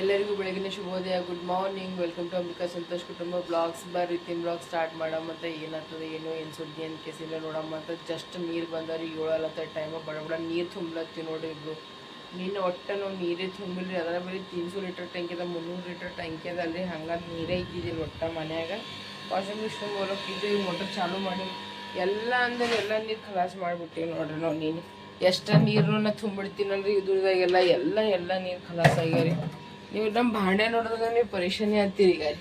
ಎಲ್ಲರಿಗೂ ಬೆಳಗಿನ ಶುಭೋದಯ. Good morning welcome to Ambika Santosh ಕುಟುಂಬ ಬ್ಲಾಗ್ಸ್ ಬರ್ರಿ ತಿನ್ ಬ್ಲಾಗ್ ಸ್ಟಾರ್ಟ್ ಮಾಡೋಣ ಅಂತ ಏನಾಗ್ತದೆ, ಏನು ಏನು ಸುದ್ದಿ, ಏನು ಕೇಸಿಲ್ಲ ನೋಡಮ್ಮ ಅಂತ ಜಸ್ಟ್ ನೀರು ಬಂದವ್ರಿ ಏಳಲತ್ತ ಟೈಮ್ ಬಡ ಬಡ ನೀರು ತುಂಬಲತ್ತೀವಿ ನೋಡ್ರಿ ಇಬ್ಬರು ನಿನ್ನೆ ಒಟ್ಟು ನಾವು ನೀರೇ ತುಂಬಿಲ್ರಿ ಅದರ ಬರೀ ತಿನ್ಸು ಲೀಟರ್ ಟ್ಯಾಂಕಿ ಅದ, ಮುನ್ನೂರು ಲೀಟರ್ ಟ್ಯಾಂಕಿ ಅದ ಅಲ್ರಿ, ಹಂಗಾಗಿ ನೀರೇ ಇದ್ದಿದ್ದಿಲ್ಲ ಒಟ್ಟ ಮನ್ಯಾಗ. ವಾಷಿಂಗ್ ಮಿಷಿನ್ ಬರೋಕ್ಕಿದ್ದು ಈ ಮೋಟರ್ ಚಾಲೂ ಮಾಡಿ, ಎಲ್ಲ ಅಂದ್ರೆ ಎಲ್ಲ ನೀರು ಖಲಾಸ್ ಮಾಡಿಬಿಟ್ಟಿವಿ ನೋಡ್ರಿ ನಾವು ನೀನು. ಎಷ್ಟು ನೀರನ್ನ ತುಂಬಿಡ್ತೀನಲ್ರಿ, ಇದ್ರದಾಗೆಲ್ಲ ಎಲ್ಲ ಎಲ್ಲ ನೀರು ಖಲಾಸ್ ಆಗ್ಯಾರಿ ನೀವು ನಮ್ಮ ಭಾಂಡೆ ನೋಡಿದಾಗ ನೀವು ಪರೇಶಾನಿ ಆಗ್ತೀರಿ ಈಗ ರೀ.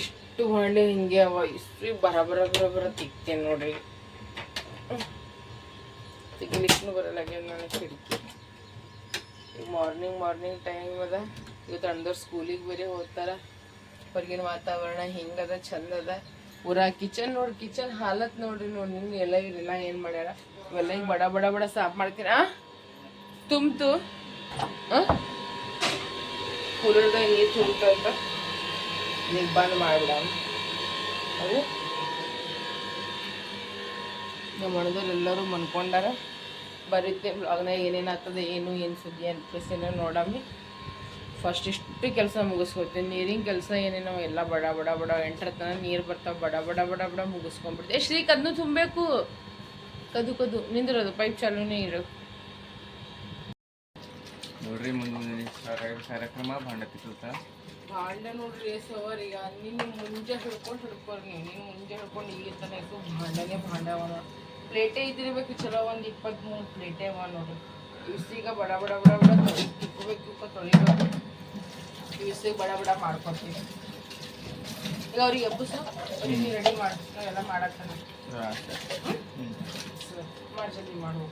ಇಷ್ಟು ಭಾಂಡೆ ಹಿಂಗೆ ಅವ ಇಷ್ಟು ಬರ ಬರ ಬರ ಬರ ತಿಕ್ತೇನೆ ನೋಡ್ರಿ. ತೆಗಿಲಿಕ್ಕೂ ಬರಲಾಗ್ಯದ ನನ್ನ ಕಿಟಕಿ. ಈಗ ಮಾರ್ನಿಂಗ್ ಮಾರ್ನಿಂಗ್ ಟೈಮ್ ಅದ. ಇವತ್ತು ಅಣ್ಣದವ್ರು ಸ್ಕೂಲಿಗೆ ಬೇರೆ ಹೋಗ್ತಾರ. ಹೊರಗಿನ ವಾತಾವರಣ ಹಿಂಗದ ಚಂದ ಅದ. ಪೂರಾ ಕಿಚನ್ ನೋಡ್ರಿ ಕಿಚನ್ ಹಾಲತ್ ನೋಡ್ರಿ ನೋಡಿ ನಿಮ್ಗೆ ಎಲ್ಲ ಇರಲಿಲ್ಲ ಏನು ಮಾಡ್ಯಾರ? ಇವೆಲ್ಲ ಹಿಂಗೆ ಬಡ ಬಡ ಬಡ ಸಾಫ್ ಮಾಡ್ತೀರಾ? ತುಂಬ್ತು. ಕುಲರ್ದಾಗ ನೀರು ತುಂಬ್ತಂತ ಈಗ ಬಂದ್ ಮಾಡ್ಬಿಡ ಅದು ನಮ್ಮ ಮನದವ್ರು ಎಲ್ಲರೂ ಮನ್ಕೊಂಡಾರ. ಬರೀತೆ ಬ್ಲಾಗ್ನಾಗ ಏನೇನು ಆಗ್ತದೆ, ಏನು ಏನು ಸುದ್ದಿ ಅನ್ಕೇಸಿನ ನೋಡಮ್ಮಿ ಫಸ್ಟ್ ಇಷ್ಟು ಕೆಲಸ ಮುಗಿಸ್ಕೊತೀವಿ ನೀರಿನ ಕೆಲಸ ಏನೇನೋ ಎಲ್ಲ ಬಡ ಬಡ ಬಡ ಎಂಟರ ತನಕ ನೀರು ಬರ್ತಾವೆ, ಬಡ ಬಡ ಬಡ ಬಡ ಮುಗಿಸ್ಕೊಂಡ್ಬಿಡ್ತೀವಿ ಶ್ರೀ, ಕದ್ನು ತುಂಬಬೇಕು. ಕದು ಕದು, ನಿಂದಿರೋದು, ಪೈಪ್ ಚಾಲೂನೇ ಇರು. ನೋಡ್ರಿ ಮುಂದಿನ ಕಾರ್ಯಕ್ರಮ ಭಾಂಡ ತಿಕ್ಕಲ್ತ ಭಾಂಡ ನೋಡ್ರಿ ಸವರ್ ಈಗ ನಿನ್ನ ಮುಂಜೆ ಹಿಡ್ಕೊಂಡು ಹಿಡ್ಕೊರಿ ನೀವು ನೀನು ಮುಂಜೆ ಹಿಡ್ಕೊಂಡು ಈಗ ತನಕ ಭಾಂಡನೇ ಭಾಂಡ ಅವ ಪ್ಲೇಟೇ ಇದ್ದಿರ್ಬೇಕು ಚಲೋ ಒಂದು ಇಪ್ಪತ್ತ್ಮೂರು ಪ್ಲೇಟೇ ಅವ ನೋಡ್ರಿ. ಇವ್ಸೀಗ ಬಡ ಬಡ ಬಡ ಬಡ ತಿಕ್ಕಬೇಕು ತಿಕ್ಕೋಬೇಕು ತಿಕ್ಕೋ ತೊಳಿಬೇಕು. ಇವ್ಸಿಗೆ ಬಡ ಬಡ ಮಾಡ್ಕೊತೀವಿ ಈಗ ಅವ್ರಿಗೆ ಎಬ್ಬಸು ಅವ್ರಿಗೆ ರೆಡಿ ಮಾಡ್ಬೇಕು ಎಲ್ಲ ಮಾಡತ್ತಾನೆ ಮಾಡಿ ಜಲ್ದಿ ಮಾಡು.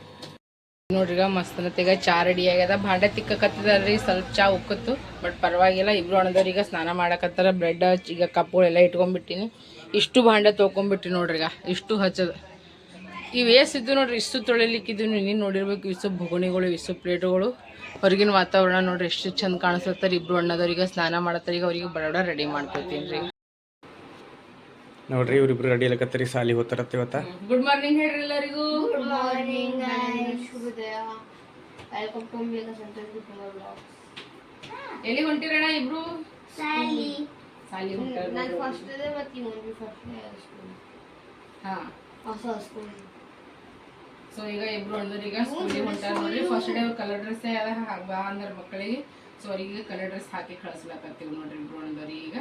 ನೋಡ್ರಿ ಈಗ ಮಸ್ತನತ್ತೀಗ ಚಾ ರೆಡಿ ಆಗ್ಯದ. ಭಾಂಡೆ ತಿಕ್ಕಕತ್ತದಲ್ರಿ ಸ್ವಲ್ಪ ಚಾ ಉಕ್ಕತ್ತು ಬಟ್ ಪರವಾಗಿಲ್ಲ, ಇಬ್ರು ಅಣ್ಣದವ್ರು ಈಗ ಸ್ನಾನ ಮಾಡಕತ್ತಾರ. ಬ್ರೆಡ್ ಈಗ ಕಪ್ಪುಗಳೆಲ್ಲ ಇಟ್ಕೊಂಡ್ಬಿಟ್ಟಿನಿ. ಇಷ್ಟು ಭಾಂಡೆ ತೊಗೊಂಬಿಟ್ಟಿ ನೋಡ್ರಿಗ, ಇಷ್ಟು ಹಚ್ಚದ. ಇವು ಇದ್ದು ನೋಡ್ರಿ ಇಷ್ಟು ತೊಳಿಲಿಕ್ಕಿದ್ದು ನೀನು ನೋಡಿರ್ಬೇಕು ಇಷ್ಟು ಭುಗುಣಿಗಳು ಇಷ್ಟು ಪ್ಲೇಟುಗಳು. ಹೊರಗಿನ ವಾತಾವರಣ ನೋಡ್ರಿ, ಎಷ್ಟು ಚಂದ ಕಾಣಿಸ್ಲತ್ತಾರ ಇಬ್ರು ಅಣ್ಣದವ್ರಿಗೆ ಸ್ನಾನ ಮಾಡತ್ತಾರ. ಈಗ ಅವ್ರಿಗೆ ಬರೋಡ ರೆಡಿ ಮಾಡ್ಕೊತೀನಿ ರೀ ನೋಡ್ರಿ ಇವ್ರಿಬ್ರು ರೆಡಿ ಕತ್ತರಿ ಸಾಲಿ ಹೋಗ್ತಾರತ್ತ ಇವತ್ತ. ಗುಡ್ ಮಾರ್ನಿಂಗ್ ಹೇಳ್ರಿ ಎಲ್ಲರಿಗೂ. ಗುಡ್ ಮಾರ್ನಿಂಗ್ ಶುಭೋದಯ. ವೆಲ್ಕಮ್ ಟು ಸಂತೋಷ್ ಬ್ಲಾಗ್ ಎಲ್ಲಿ ಹೊಂಟಿರಣ ಇಬ್ರು? ಸಾಲಿ ಸಾಲಿ ಹೊಂಟಾರ ನಾನು ಫಸ್ಟ್ ಇದೆ ಮತ್ತೆ ಇನ್ನೊಂದು ಫಸ್ಟ್ ಸ್ಕೂಲ್ ಹಾ. ಹೊಸ ಸ್ಕೂಲ್ ಸೊ ಈಗ ಇಬ್ರು ಅಣ್ಣದವ್ರೀಗ ಸ್ಕೂಲಿಗೆ ಹೊಂಟಾರ ನೋಡ್ರಿ. ಫಸ್ಟ್ ಡೇ ಕಲರ್ ಡ್ರೆಸ್ ಅದ. ಬಾ ಅಂದ್ರೆ ಮಕ್ಕಳಿಗೆ ಸೊ ಅವರಿಗೆ ಕಲರ್ ಡ್ರೆಸ್ ಹಾಕಿ ಕಳಿಸ್ಲಾಕತ್ತೀವಿ ನೋಡ್ರಿ ಇಬ್ರು ಅಣ್ಣದವ್ರಿಗೆ ಈಗ.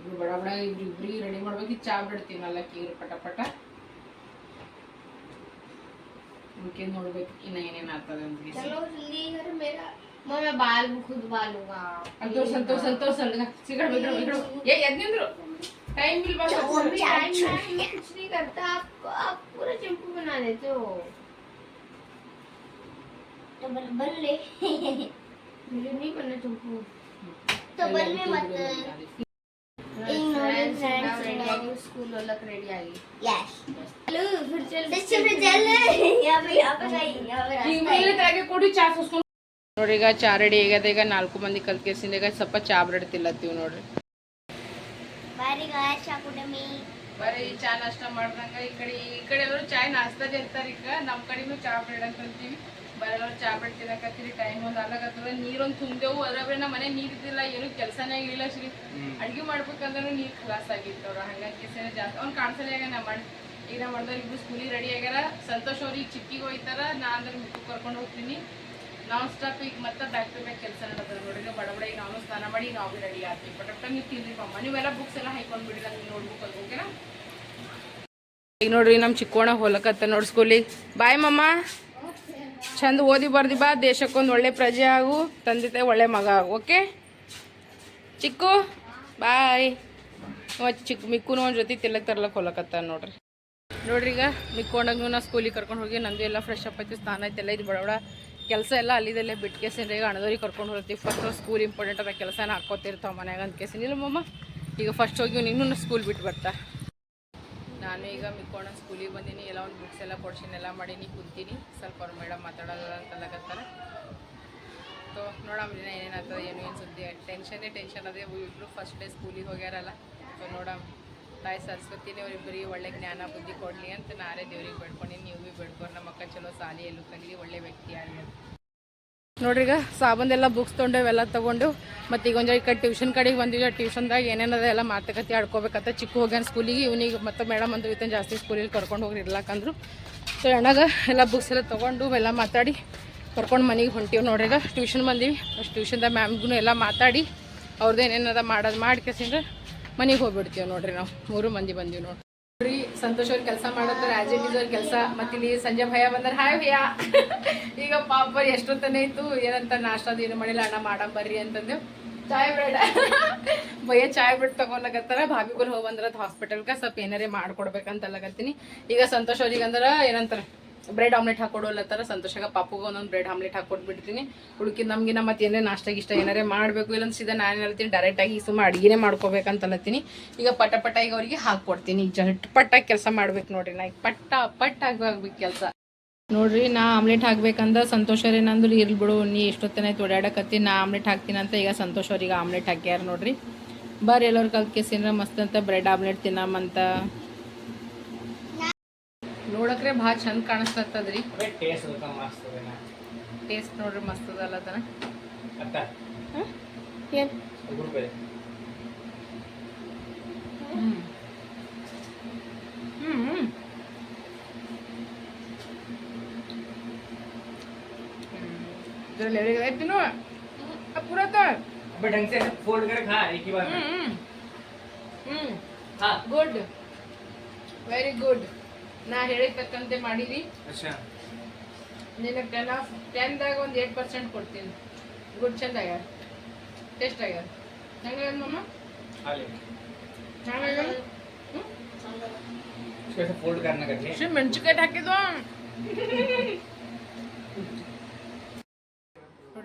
ಇಬ್ರು ಬಡ ಬಡ ಇಬ್ರು ಇಬ್ರಿಗೆ ರೆಡಿ ಮಾಡ್ಬೇಕು ಚಾ ಬಿಡ್ತೀವಿ ನಾಲ್ಕು ಇವ್ರು ಪಟ ಪಟ ಉಳ್ಕೆ ನೋಡ್ಬೇಕು ಇನ್ನ ಏನೇನ್ ಆಗ್ತದೆ ಅಂತ ಹೇಳಿ. चलो जल्दी घर मेरा मैं मैं बाल खुद बालूंगा ಸಂತೋಷ ಸಂತೋಷ ಸಂತೋಷ ಅಲ್ಗ ಸಿಗಡ್ ಬಿಡ್ರು ಬಿಡ್ರು ಏ ಎದ್ ನಿಂದ್ರು ಟೈಮ್ ಬಿಲ್ ಬಾ टाइम मैं कुछ नहीं करता आप आप पूरा चंपू बना देते हो तो बल बल ले मुझे नहीं बनना चंपू तो बल में मत स्कूल वाला रेडी आ गई यस चलो फिर चल फिर चल यहाँ पे यहाँ पे नहीं यहाँ पे ಈಗ ಮೇಲೆ ತೆಳಗೆ ಕೊಡಿ ಚಾ ಸುಸ್ಕೊಂಡು ನೋಡಿ ಈಗ ಚಾ ರೆಡಿ ಆಗ್ಯದ ಈಗ ನಾಲ್ಕು ಮಂದಿ ಕಲ್ಕೇಸಿಂದ ಈಗ ಸ್ವಲ್ಪ ಚಾ ಬ್ರೆಡ್ ತಿಲ್ಲತ್ತೀವಿ ನೋಡ್ರಿ ಬಾರಿ ಗಾಯಸ್ ಚಾಕುಟಮಿ ಬರೀ ಚಾ ನಾಷ್ಟ ಮಾಡ್ದಂಗ ಈ ಕಡೆ ಈ ಕಡೆ ಎಲ್ಲರೂ ಚಾಯ್ ನಾಷ್ಟಾದ ಇರ್ತಾರ ಈಗ ನಮ್ಮ ಕಡೆನೂ ಚಾ ಬ್ರೆಡ್ ಅಂತ ಅಂತೀವಿ ಬರೋರು ಚಾ ಬಿಟ್ಟು ತಿನ್ನಕತ್ತೀರಿ ಟೈಮ್ ಒಂದು ಅಲ್ಲಾಗತ್ತದ ನೀರೊಂದು ತುಂಬ್ದೆವು ಅದ್ರಾಗ ನಮ್ಮ ಮನೆ ನೀರು ಇದ್ದಿಲ್ಲ ಏನು ಕೆಲಸನೇ ಆಗಿಲ್ಲ ಶ್ರೀ. ಅಡ್ಗೆ ಮಾಡ್ಬೇಕಂದ್ರೂ ನೀರು ಕ್ಲಾಸ್ ಆಗಿತ್ತು ಅವ್ರು ಹಂಗಾಗಿ ಕೆಸನೆ ಜಾಸ್ತಿ. ಅವ್ನು ಕಾಣಿಸಲೇ ಆಗ ನಮ್ಮ ಮಾಡಿ ಈಗ ನಮ್ಮ ಮಾಡಿದವ್ರು ಇಬ್ರು ಸ್ಕೂಲಿಗೆ ರೆಡಿ ಆಗ್ಯಾರ ಸಂತೋಷ್ ಅವ್ರಿಗೆ ಚಿಕ್ಕಿಗೆ ಹೋಯ್ತಾರ ನಾ ಅಂದ್ರೆ ಮುಖಕ್ಕೆ ಕರ್ಕೊಂಡು ಹೋಗ್ತೀನಿ. ನಾನ್ ಸ್ಟಾಪ್ ಈಗ ಮತ್ತೆ ಬ್ಯಾಕ್ ಟು ಬ್ಯಾಕ್ ಕೆಲಸ ನಡೆದ ನೋಡಿ ಬಡ ಬಡ ಈಗ ನಾನು ಸ್ನಾನ ಮಾಡಿ ನಾವು ರೆಡಿ ಆಗ್ತೀವಿ. ಬಟ್ ಒಟ್ಟ ನೀವು ಅಮ್ಮ ನೀವೆಲ್ಲ ಬುಕ್ಸ್ ಎಲ್ಲ ಹೈಕೊಂಡು ಬಿಡಿ ನಾನು ನೋಡ್ಬೇಕು ಅದು ಓಕೆನಾ ಈಗ ನೋಡ್ರಿ ನಮ್ಮ ಚಿಕ್ಕೋಣ ಹೊಲಕತ್ತ ನೋಡಿ ಸ್ಕೂಲಿಗೆ ಬಾಯ್ ಮಮ್ಮ. ಚಂದ ಓದಿ ಬರ್ದಿ ಬಾ, ದೇಶಕ್ಕೊಂದು ಒಳ್ಳೆ ಪ್ರಜೆ ಆಗು, ತಂದೆ ತಾಯಿ ಒಳ್ಳೆ ಮಗ ಆಗು ಓಕೆ ಚಿಕ್ಕು ಬಾಯ್ ಚಿಕ್ಕ ಮಿಕ್ಕುನು ಒಂದು ಜೊತೆ ತಿಲ್ಲಕ್ ತರ್ಲಕ್ಕೆ ಹೋಲಕತ್ತ ನೋಡ್ರಿ. ನೋಡ್ರಿ ಈಗ ಮಿಕ್ಕೊಂಡಾಗ ನಾ ಸ್ಕೂಲಿಗೆ ಕರ್ಕೊಂಡು ಹೋಗಿ, ನಂದು ಎಲ್ಲ ಫ್ರೆಶ್ ಅಪ್ ಐತಿ ಸ್ನಾನ ಐತೆಲ್ಲ ಇದು ಬಡ ಬಡ. ಕೆಲಸ ಎಲ್ಲ ಅಲ್ಲಿದಲ್ಲೇ ಬಿಟ್ಟು ಕೇಸಿನ ಈಗ ಅಣ್ಣದವ್ರಿಗೆ ಕರ್ಕೊಂಡು ಹೋಗ್ತೀವಿ. ಫಸ್ಟ್ ಸ್ಕೂಲ್ ಇಂಪಾರ್ಟೆಂಟ್ ಅದ, ಕೆಲಸನ ಹಾಕೋತಿರ್ತಾವ ಮನ್ಯಾಗ ಅಂತ ಕೇಸಿನ ಮಮ್ಮ ಈಗ ಫಸ್ಟ್ ಹೋಗಿ ನೀನು ಸ್ಕೂಲ್ ಬಿಟ್ಟು ಬರ್ತಾ. ನಾನು ಈಗ ಮಿಕ್ಕೋಣ ಸ್ಕೂಲಿಗೆ ಬಂದೀನಿ. ಎಲ್ಲ ಒಂದು ಬುಕ್ಸ್ ಎಲ್ಲ ಕೊಡ್ಸೀನಿ, ಎಲ್ಲ ಮಾಡೀನಿ, ಕುಂತೀನಿ. ಸ್ವಲ್ಪ ಅವ್ರು ಮೇಡಮ್ ಮಾತಾಡೋದು ಅಂತಲ್ಲಕತ್ತಾರ ಸೊ ನೋಡಮ್ರಿ ಏನೇನಾಗ್ತದೆ ಏನು ಏನು ಸುದ್ದಿ. ಟೆನ್ಷನ್ನೇ ಟೆನ್ಷನ್ ಅದೇ ಇಬ್ಬರು ಫಸ್ಟ್ ಡೇ ಸ್ಕೂಲಿಗೆ ಹೋಗ್ಯಾರಲ್ಲ. ಸೊ ನೋಡಮ್. ತಾಯಿ ಸರಸ್ವತಿನೇ ಅವ್ರಿಬ್ಬರಿಗೆ ಒಳ್ಳೆ ಜ್ಞಾನ, ಬುದ್ಧಿ ಕೊಡಲಿ ಅಂತ ನಾರೇ ದೇವ್ರಿಗೆ ಬೇಡ್ಕೊಂಡು ನೀವು ಭೀ ಬೇಡ್ಕೊಂಡು ನಮ್ಮ ಮಕ್ಕಳು ಚಲೋ ಸಾಲಿ ಎಲ್ಲೂ ಕಲೀಲಿ ಒಳ್ಳೆ ವ್ಯಕ್ತಿ ಆಗಲಿ ನೋಡ್ರಿ ಈಗ ಸಾಬಂದೆಲ್ಲ ಬುಕ್ಸ್ ತೊಗೊಂಡೇವೆಲ್ಲ ತೊಗೊಂಡು, ಮತ್ತು ಈಗ ಒಂದು ಕಡೆ ಟ್ಯೂಷನ್ ಕಡೆಗೆ ಬಂದಿವಿ ಟ್ಯೂಷನ್ದಾಗ ಏನೇನದ ಎಲ್ಲ ಮಾತುಕತೆ ಆಡ್ಕೋಬೇಕಂತ ಚಿಕ್ಕ ಹೋಗ್ಯಾನ ಸ್ಕೂಲಿಗೆ ಇವನಿಗೆ ಮತ್ತು ಮೇಡಮ್ ಅಂದ್ರೆ ಇವತ್ತು ಜಾಸ್ತಿ ಸ್ಕೂಲಿಗೆ ಕರ್ಕೊಂಡು ಹೋಗಿ ಇರ್ಲಾಕಂದ್ರು ಸೊ ಅಣ್ಣಾಗ ಎಲ್ಲ ಬುಕ್ಸ್ ಎಲ್ಲ ತೊಗೊಂಡು ಎಲ್ಲ ಮಾತಾಡಿ, ಕರ್ಕೊಂಡು ಮನೆಗೆ ಹೊಂಟೀವಿ ನೋಡ್ರಿಗ ಟ್ಯೂಷನ್ ಬಂದೀವಿ, ಅಷ್ಟು ಟ್ಯೂಷನ್ದಾಗ ಮ್ಯಾಮ್ಗೂ ಎಲ್ಲ ಮಾತಾಡಿ ಅವ್ರದ್ದು ಏನೇನದ ಮಾಡೋದು ಮಾಡಿ ಕೇಸಿಂದ್ರೆ ಮನೆಗೆ ಹೋಗ್ಬಿಡ್ತೀವಿ ನೋಡ್ರಿ ನಾವು. ಮೂರು ಮಂದಿ ಬಂದೀವಿ ನೋಡ್ರಿ. ನೋಡ್ರಿ, ಸಂತೋಷ್ ಅವ್ರ ಕೆಲಸ ಮಾಡತ್ತಾರ ಆಸ್ ಇಸ್ ಅವ್ರ ಕೆಲಸ. ಮತ್ತೆ ಇಲ್ಲಿ ಸಂಜೆ ಭಯ ಬಂದ್ರೆ, ಹಾಯ್ ಭಯ. ಈಗ ಪಾಪ ಎಷ್ಟೊತ್ತನೇ ಇತ್ತು, ಏನಂತ ನಾಷ್ಟದ ಏನು ಮಾಡಿಲ್ಲ, ಅಣ್ಣ ಮಾಡಮ್ ಬರ್ರಿ ಅಂತಂದು. ಚಾಯ್ ಬ್ರೆಡ್. ಭಯ ಚಾಯ್ ಬ್ರೆಡ್ ತಗೊಂಡಾಗತ್ತಾರ ಭಾಬಿಗಳು ಹೋಗಂದ್ರ ಬಂದ್ರ ಹಾಸ್ಪಿಟಲ್ಗೆ ಸ್ವಲ್ಪ ಏನಾರೇ ಮಾಡ್ಕೊಡ್ಬೇಕಂತ ಅಲ್ಲಕತ್ತೀನಿ ಈಗ ಸಂತೋಷ್ ಅವ್ರಿಗೆ ಅಂದ್ರ ಏನಂತಾರ ಬ್ರೆಡ್ ಆಮ್ಲೆಟ್ ಹಾಕೊಡೋಲ್ಲತ್ತಾರ ಸಂತೋಷಾಗ ಪಾಪುಗೆ ಒಂದೊಂದು ಬ್ರೆಡ್ ಆಮ್ಲೆಟ್ ಹಾಕೊಟ್ಬಿಡ್ತೀನಿ ಹುಡುಕಿ ನಮ್ಗಿನ ಮತ್ತೆ ಏನೇ ನಾಷ್ಟ ಇಷ್ಟ ಏನಾರೇ ಮಾಡಬೇಕು. ಇಲ್ಲಂದ್ರೆ ಸೀದಾ ನಾನು ಹೇಳ್ತೀನಿ ಡೈರೆಕ್ಟಾಗಿ ಸುಮ್ಮ ಅಡುಗೆನೇ ಮಾಡ್ಕೋಬೇಕಂತಲತ್ತೀನಿ ಈಗ ಪಟ ಪಟ ಈಗ ಅವ್ರಿಗೆ ಹಾಕ್ಕೊಡ್ತೀನಿ ಈಗ ಪಟ್ಟಾಗಿ ಕೆಲಸ ಮಾಡ್ಬೇಕು ನೋಡ್ರಿ. ನಾ ಈಗ ಪಟ್ಟ ಪಟ್ಟಾಗಿ ಆಗ್ಬೇಕು ಕೆಲಸ. ನೋಡ್ರಿ, ನಾ ಆಮ್ಲೆಟ್ ಹಾಕ್ಬೇಕಂದ ಸಂತೋಷ ಅವ್ರು ಏನಂದ್ರು ಇರ್ಲಿ ಬಿಡು, ನೀ ಎಷ್ಟೊತ್ತನ ಓಡಾಡಕತ್ತಿ, ನಾ ಆಮ್ಲೆಟ್ ಹಾಕ್ತೀನಿ ಅಂತ ಈಗ ಸಂತೋಷ ಅವ್ರಿಗೆ ಆಮ್ಲೆಟ್ ಹಾಕ್ಯಾರ ನೋಡ್ರಿ. ಬರ್ರಿ ಎಲ್ಲರೂ ಕಲ್ತ್ ಕೇಸಿನ ಮಸ್ತ್ ಅಂತ ಬ್ರೆಡ್ ಆಮ್ಲೆಟ್ ತಿನ್ನಮಂತ ನೋಡಕ್ರೆ ಭಾಳ ಚಂದ ಕಾಣಿಸ್ತದ್ರಿ ಟೇಸ್ಟ್ ಮಸ್ತ್ ಅದ ಟೇಸ್ಟ್ ನೋಡ್ರಿ ಮಸ್ತ್ ಅದಲ್ಲ ಅದನ್ನ ಅತ್ತ ಏನು ಗುರುಬೇರೆ ಹ್ಮ್ ಹ್ಮ್ इधर ले लेगा इतनो अब पूरा तो अबे ढंग से फोल्ड कर खा एक ही बार में हम्म ಹ್ಮ್ हाँ ಗುಡ್ ವೆರಿ ಗುಡ್ ನಾ ಹೇಳಿರ್ತಕ್ಕಂತೆ ಮಾಡಿರಿ ನಿನಗೆ ಟೆನ್ ಆಫ್ ಟೆನ್ದಾಗ ಒಂದು ಏಟ್ ಪರ್ಸೆಂಟ್ ಕೊಡ್ತೀನಿ. ಗುಡ್ ಚಂದ ಆಗ್ಯಾರ ಟೇಸ್ಟ್ ಆಗ್ಯಾರ ಹೆಂಗಾಗ್ಯದ ಮಮ್ಮ ಹ್ಞೂ ಮೆಣಸಿನ್ಕಾಯಿ ಹಾಕಿದ್ವಾ?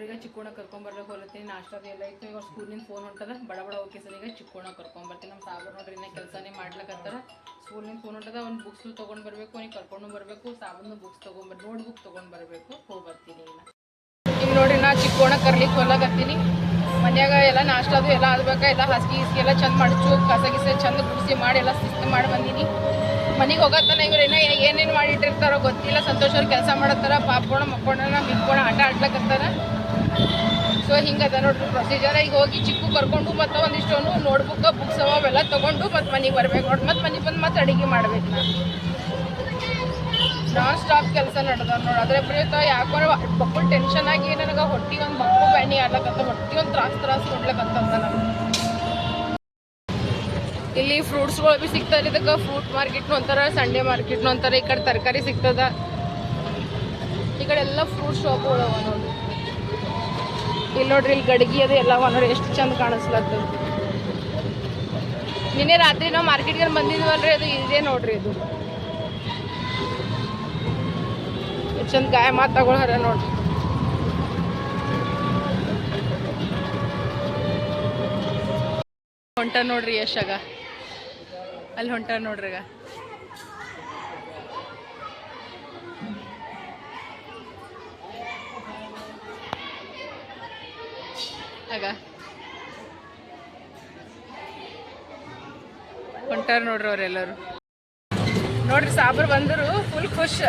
ಈಗ ಚಿಕ್ಕೋಣ ಕರ್ಕೊಂಬರ್ಬೇಕು ಹೊಲತ್ತೀನಿ ನಾಷ್ಟಾ ಎಲ್ಲ ಇತ್ತು. ಈಗ ಸ್ಕೂಲಿಂದ ಫೋನ್ ಹೊಂಟದ. ಬಡ ಬಡ ಓಕೆ ಸರ್ ಈಗ ಚಿಕ್ಕೋಣ ಕರ್ಕೊಂಬರ್ತೀನಿ. ನಮ್ಮ ಸಾಬರ್ ನೋಡ್ರಿ, ಇನ್ನ ಕೆಲಸನೇ ಮಾಡ್ಲಕತ್ತಾರ. ಸ್ಕೂಲಿಂದ ಫೋನ್ ಹೊಂಟದ. ಅವ್ನು ಬುಕ್ಸ್ ತೊಗೊಂಡು ಬರಬೇಕು, ಅವ್ನಿಗೆ ಕರ್ಕೊಂಡು ಬರಬೇಕು. ಸಾಬೂನು ಬುಕ್ಸ್ ತೊಗೊಂಬರ್ ನೋಟ್ ಬುಕ್ ತೊಗೊಂಡು ಬರಬೇಕು. ಹೋಗಿ ಬರ್ತೀನಿ ಈಗ. ಈಗ ನೋಡ್ರಿ, ನಾ ಚಿಕ್ಕೋಣ ಕರ್ಲಿಕ್ಕೆ ಹೊಲಾಗತ್ತೀನಿ ಮನ್ಯಾಗ ಎಲ್ಲ ಅದು ಎಲ್ಲ ಆಗ್ಬೇಕ? ಎಲ್ಲ ಹಾಸಿಗೆ ಹಿಸ್ಗಿ ಎಲ್ಲ ಚಂದ ಮಾಡ್ಚು ಕಸ ಗಿಸ ಚಂದ ಗುಡಿಸಿ ಮಾಡಿ ಎಲ್ಲ ಶಿಸ್ತು ಮಾಡಿ ಬಂದೀನಿ. ಮನೆಗೆ ಹೋಗತ್ತಾನ ಇವ್ರು ಏನೋ ಏನೇನು ಮಾಡಿಟ್ಟಿರ್ತಾರೋ ಗೊತ್ತಿಲ್ಲ. ಸಂತೋಷ್ ಕೆಲಸ ಮಾಡತ್ತಾರ. ಪಾಪೋಣ ಮಕ್ಕೋಣ ಮಿಕ್ಕೋಣ ಆಟ ಆಡ್ಲಕತ್ತಾರ. ಸೊ ಹಿಂಗದ ನೋಡ್ರಿ ಪ್ರೊಸೀಜರ್ ಈಗ ಹೋಗಿ ಚಿಕ್ಕು ಕರ್ಕೊಂಡು ಮತ್ತೆ ಒಂದಿಷ್ಟು ನೋಟ್ಬುಕ್ ಬುಕ್ಸ್ ಅವ ಅವೆಲ್ಲ ತೊಗೊಂಡು ಮತ್ತೆ ಮನೆಗೆ ಬರ್ಬೇಕು. ನೋಡಿ ಮತ್ತೆ ಮನೆಗೆ ಬಂದು ಮತ್ತೆ ಅಡಿಗೆ ಮಾಡ್ಬೇಕು. ನಾನು ನಾನ್ ಸ್ಟಾಪ್ ಕೆಲಸ ನಡೆದ ನೋಡಿ. ಅದ್ರ ಪ್ರೀತ, ಯಾಕೋ ಬಕ್ಕುಳ್ ಟೆನ್ಷನ್ ಆಗಿ ನನಗೆ ಹೊಟ್ಟಿ ಒಂದು ಬಕ್ಕು ಬ್ಯಾನಿ ಆಡ್ಲಕತ್ತ ಹೊಟ್ಟಿ ಒಂದು ತ್ರಾಸ್ ತ್ರಾಸ್ ಕೊಡ್ಲಕ್ಕಂತಂದ ನನಗೆ. ಇಲ್ಲಿ ಫ್ರೂಟ್ಸ್ಗಳು ಭೀ ಸಿಗ್ತದೆ ಇದಕ್ಕೆ. ಫ್ರೂಟ್ ಮಾರ್ಕೆಟ್ನು ಅಂತಾರ ಸಂಡೇ ಮಾರ್ಕೆಟ್ನು ಅಂತಾರೆ ಈ ಕಡೆ ತರಕಾರಿ ಸಿಗ್ತದ. ಈ ಕಡೆ ಎಲ್ಲ ಫ್ರೂಟ್ ಶಾಪ್ಗಳು ಅವ ನೋಡಿ ಇಲ್ಲಿ ನೋಡ್ರಿ, ಇಲ್ಲಿ ಗಡಿಗೆ ಅದು ಎಲ್ಲ ಒಂದ್ರೆ ಎಷ್ಟು ಚಂದ ಕಾಣಿಸ್ಲತ್ತದ ನಿನ್ನೆ ರಾತ್ರಿ ನಾವು ಮಾರ್ಕೆಟ್ಗೆ ಬಂದಿದ್ವಲ್ರಿ, ಅದು ಇದೇ ನೋಡ್ರಿ ಇದು. ಚಂದ ಗಾಯ ಮಾತು ತಗೊಳಾರ ನೋಡ್ರಿ. ಹೊಂಟ ನೋಡ್ರಿ ಯಶಾಗ ಅಲ್ಲಿ ಹೊಂಟ ನೋಡ್ರಿ ಈಗ ಆಗ ಹೊಂಟಾರ ನೋಡ್ರಿ ಅವ್ರೆಲ್ಲರೂ ನೋಡ್ರಿ ಸಾಬ್ರು ಬಂದರು ಫುಲ್ ಖುಷ್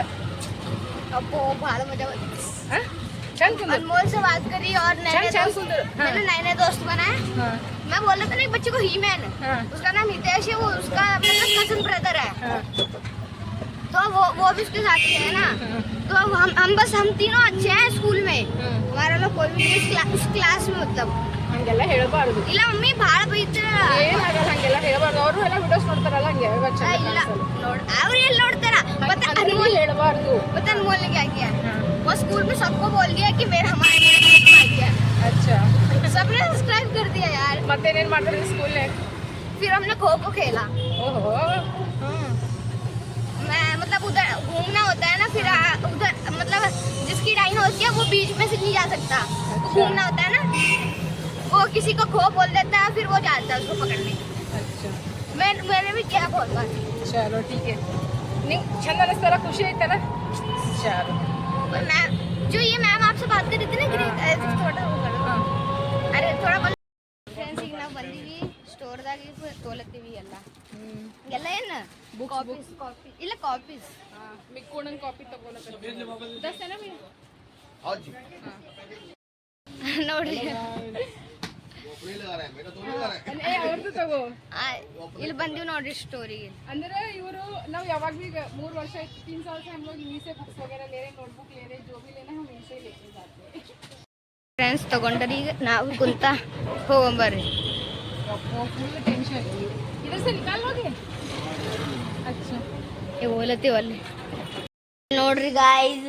अप्पो बहुत मजा बनी ಆ? ಚಂದ ಕುಂದ್ರು अनमोल से बात करी और नए चल, नए चल, दोस्त सुंदर। हाँ। मैंने नए नए दोस्त बनाए ಹಾಂ मैं बोल रहा था ना एक बच्चे को ही मैन हाँ। उसका नाम हितेश है वो उसका मतलब कजन ब्रदर है ಹಾಂ तो वो वो भी उसके साथ ही है ना तो अब हम हम बस हम तीनों अच्छे हैं स्कूल में ಹ್ಞೂ हमारा लोग कोई भी नहीं इस क्ला- इस क्लास में मतलब ಹಂಗೆಲ್ಲ ಹೇಳ್ಬಾರ್ದು ಇಲ್ಲ ಮಮ್ಮಿ ಭಾಳ ಬೈತಾರ ಏನಾಗಲ್ಲ ಹಂಗೆಲ್ಲ ಹೇಳ್ಬಾರ್ದು ಅವರು ಎಲ್ಲ ವಿಡಿಯೋಸ್ ನೋಡ್ತಾರಲ್ಲ ಹಂಗೆ ಹೇಳ್ಬೇಕು ಆ, ಚಂದ ಇಲ್ಲ ಕಾಣಿಸಲ್ಲ. ನೋಡ್ ಅವ್ರು ಎಲ್ಲಿ ನೋಡ್ತಾರ ಮತ್ತೆ ಹಂಗೆ अनमोल ಹೇಳ್ಬಾರ್ದು पता अनमोल ने क्या किया हाँ। वो स्कूल में सबको बोल दिया कि मेरा हमारे मेरा सब्सक्राइब किया ಅಚ್ಚಾ सबने सब्सक्राइब कर दिया यार ಮತ್ತೇನೇನು ಮಾಡ್ತಾರೆ ಸ್ಕೂಲ್ನೇ फिर हमने खो खो खेला ಓಹೋ मैं मतलब उधर घूमना होता है ना फिर उधर मतलब जिसकी लाइन होती है वो बीच में से नहीं जा सकता। अच्छा। घूमना होता है ना वो किसी को खो बोल देता है फिर वो जाता है उसको पकड़ने। अच्छा। मैं मैंने भी क्या बोल बार। चलो ठीक है। नहीं छंदन इस तरह खुशी है ना? चलो। मैम जो ये मैम आपसे बात कर रही थी ना ग्रीन थोड़ा वो करो हाँ। अरे थोड़ा ಎಲ್ಲ ಏನು Books, ಕಾಪೀಸ್ ಕಾಪಿ ಇಲ್ಲ ಕಾಪೀಸ್ ಮಿಕ್ಕೋಣನ್ ಕಾಪಿ ತಗೊಳಕ್ಕೆ ದಸ್ ಏನ ಭೀ हाँ जी ಹಾಂ ನೋಡ್ರಿ ಏ ಅವ್ರದ್ದು ತಗೋ ಆ, ಇಲ್ಲಿ ಬಂದಿವ್ ನೋಡ್ರಿ ಸ್ಟೋರಿಗೆ ಅಂದ್ರೆ ಇವರು ನಾವು ಯಾವಾಗ भी ಮೂರು ವರ್ಷ आइए तीन साल से हम लोग यहीं से बुक्स वगैरह ले रहे नोटबुक ले रहे जो भी लेना हम यहीं से ही लेके जाते हैं ಫ್ರೆಂಡ್ಸ್ ತಗೊಂಡ್ರಿ ಈಗ ನಾವು ಕುಂತ ಹೋಗೊಂಬರ್ರಿ फुल टेंशन इधर से निकाल लोगे अच्छा ಈಗ ಹೋಲತ್ತೀವಲ್ಲಿ ನೋಡ್ರಿ ಗಾಯ್ಸ್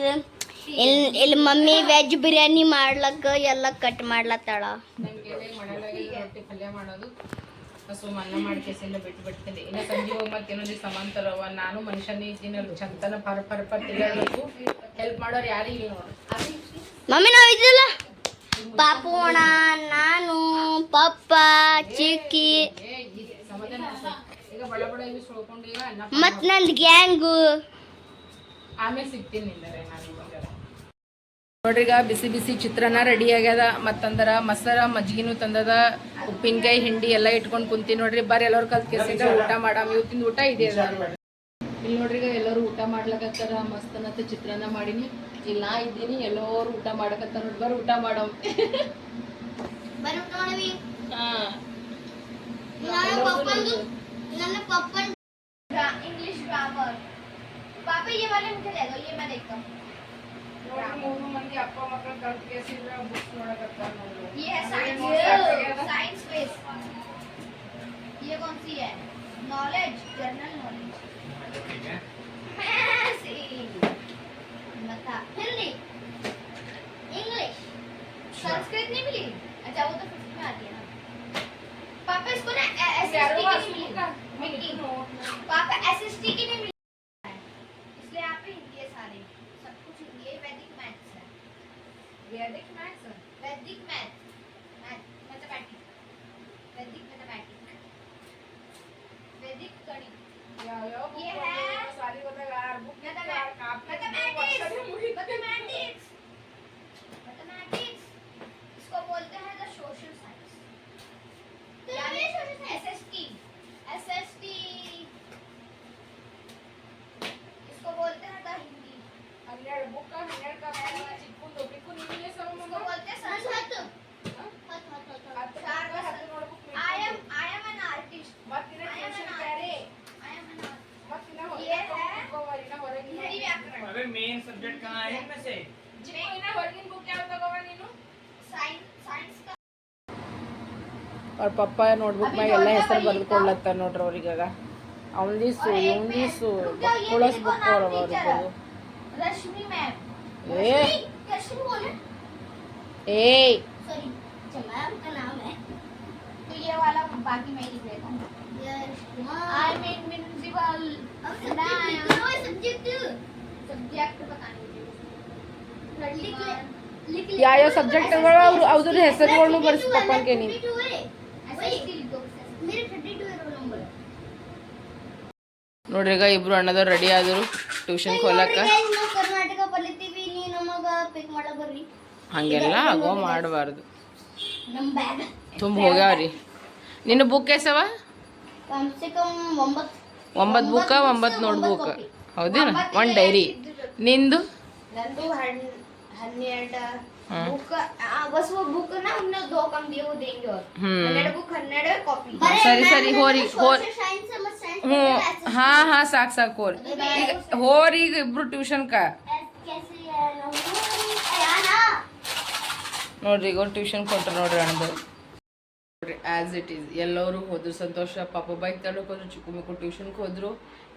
ಇಲ್ಲಿ ಇಲ್ಲಿ ಮಮ್ಮಿ ವೆಜ್ ಬಿರಿಯಾನಿ ಮಾಡ್ಲಕ್ಕ ಎಲ್ಲ ಕಟ್ ಮಾಡ್ಲತ್ತಾಳ ನನಗೆ ಮನೆಯೊಳಗೆ ರೊಟ್ಟಿ ಪಲ್ಯ ಮಾಡೋದು ಸೊ ಅನ್ನ ಮಾಡಿ ಕೆಸಿಂದ ಬಿಟ್ಟು ಬಿಡ್ತೀನಿ ಇನ್ನು ಸಂಜೆ ಹೋಗಿ ಮತ್ತೆ ಇನ್ನೊಂದು ಸಮಾನ ತರವ ನಾನು ಮನುಷ್ಯನೇ ಇದ್ದೀನಿ ಅಲ್ಲಿ ಚಂತನ ಪರ ಪರ ಪರ ತಿರುಗಾಡ್ಬೇಕು ಹೆಲ್ಪ್ ಮಾಡೋರು ಯಾರು ಇಲ್ಲ ನೋಡಿ ಮಮ್ಮಿ ನಾವು ಇದ್ದಿಲ್ಲ ಪಾಪೋಣ ನಾನು ಪಪ್ಪ ಚಿಕ್ಕಿ ಮತ್ ನಂದ್ ಗ್ಯಾಂಗು. ಆಮೇಲೆ ಸಿಗ್ತೀನಿ ನೋಡ್ರಿ ಈಗ ಬಿಸಿ ಬಿಸಿ ಚಿತ್ರಾನ್ನ ರೆಡಿ ಆಗ್ಯದ. ಮತ್ತಂದ್ರ ಮಸರ ಮಜ್ಜಿಗಿನೂ ತಂದದ. ಉಪ್ಪಿನಕಾಯಿ ಹಿಂಡಿ ಎಲ್ಲ ಇಟ್ಕೊಂಡು ಕುಂತೀನಿ ನೋಡ್ರಿ. ಬರ್ರಿ ಎಲ್ಲರೂ ಕಲ್ತ್ ಕೇಸಿಂದ ಊಟ ಮಾಡಾಮ. ಇವತ್ತಿನ ಊಟ ಇದೆ ಇಲ್ಲಿ ನೋಡ್ರಿ ಈಗ ಎಲ್ಲರೂ ಊಟ ಮಾಡ್ಲಕತ್ತಾರ. ಮಸ್ತ್ ಅನ್ನತ್ತ ಚಿತ್ರಾನ್ನ ಮಾಡೀನಿ. ಇಲ್ಲಿ ನಾ ಇದ್ದೀನಿ. ಎಲ್ಲರೂ ಊಟ ಮಾಡಕತ್ತಾರ ನೋಡ್ರಿ ಬರ್ರಿ ಊಟ ಮಾಡಮ್. ಹಾ. इंग्लिश ग्रामर पापा ये वाले मुझे ले दो ये मैं देखता हूँ। ये है साइंस साइंस बेस ये कौन सी है? नॉलेज जनरल नॉलेज मैथ्स बता फिर नहीं सब्जेक्ट कहाँ है इनमें से ಚಿಕ್ಕು, ಇನ್ನ ಹೊರಗಿನ book ಯಾವ್ದು ತಗೋಬ ನೀನು साइंस साइंस का ಅವ್ರ ಪಪ್ಪ ನೋಟ್ಬುಕ್ ಮ್ಯಾಗ ಎಲ್ಲ ಹೆಸರು ಬರೆದುಕೊಳ್ಳತ್ತಾರ ನೋಡ್ರಿ ಅವ್ರಿಗಾಗ ಅವನ್ದಿಸು ಇವಂದಿಸು ತುಳಸ್ ಬುಕ್ ಅವ್ರ ಅವ್ರಿಬ್ಬರು रश्मि मैम ए। रश्मि रश्मि बोले ಏಯ್ सॉरी अच्छा मैम का नाम है तो ये वाला बाकी मैं लिख लेता हूँ I am in municipal subject subject बताने ಯಾವ ಸಬ್ಜೆಕ್ಟ್ ಅವರು ಅದ್ರ ಹೆಸರುಗಳನ್ನು ಬರ್ಸಿ ಪಪ್ಪನ್ಗೆ ನೋಡ್ರಿ ಈಗ ಇಬ್ರು ಅಣ್ಣದವ್ರು ರೆಡಿ ಆದರು ಟ್ಯೂಷನ್ಗೆ ಹೋಲಕ್ಕ ಹಂಗೆಲ್ಲ ಆಗೋ ಮಾಡಬಾರ್ದು. ತುಂಬ ಹೋಗ್ಯಾವ್ರಿ. ನಿನ್ನ ಬುಕ್ ಎಸವ ಒಂಬತ್ತು ಬುಕ್ಕ ಒಂಬತ್ತು ನೋಟ್ಬುಕ್ ಹೌದೇನ ಒಂದು ಡೈರಿ ನಿಂದು? ಸರಿ ಸರಿ ಹೋರಿ ಹೋರಿ. ಹ್ಞೂ ಹಾ ಹಾ ಸಾಕು ಸಾಕು ಹೋರಿ. ಈಗ ಹೋರಿ ಈಗ ಇಬ್ರು ಟ್ಯೂಷನ್ಕ ನೋಡ್ರಿ ಈಗ ಟ್ಯೂಷನ್ ಕೊಟ್ರು ನೋಡ್ರಿ ಅಣ್ಣದು. ನೋಡ್ರಿ ಆ್ಯಸ್ ಇಟ್ ಈಸ್ ಎಲ್ಲರೂ ಹೋದ್ರು ಸಂತೋಷ. ಪಾಪ ಬೈಕ್ ತಡಕ್ಕೆ ಹೋದ್ರು ಚಿಕ್ಕಮಿಕ್ಕು ಟ್ಯೂಷನ್ಗೆ ಹೋದ್ರು.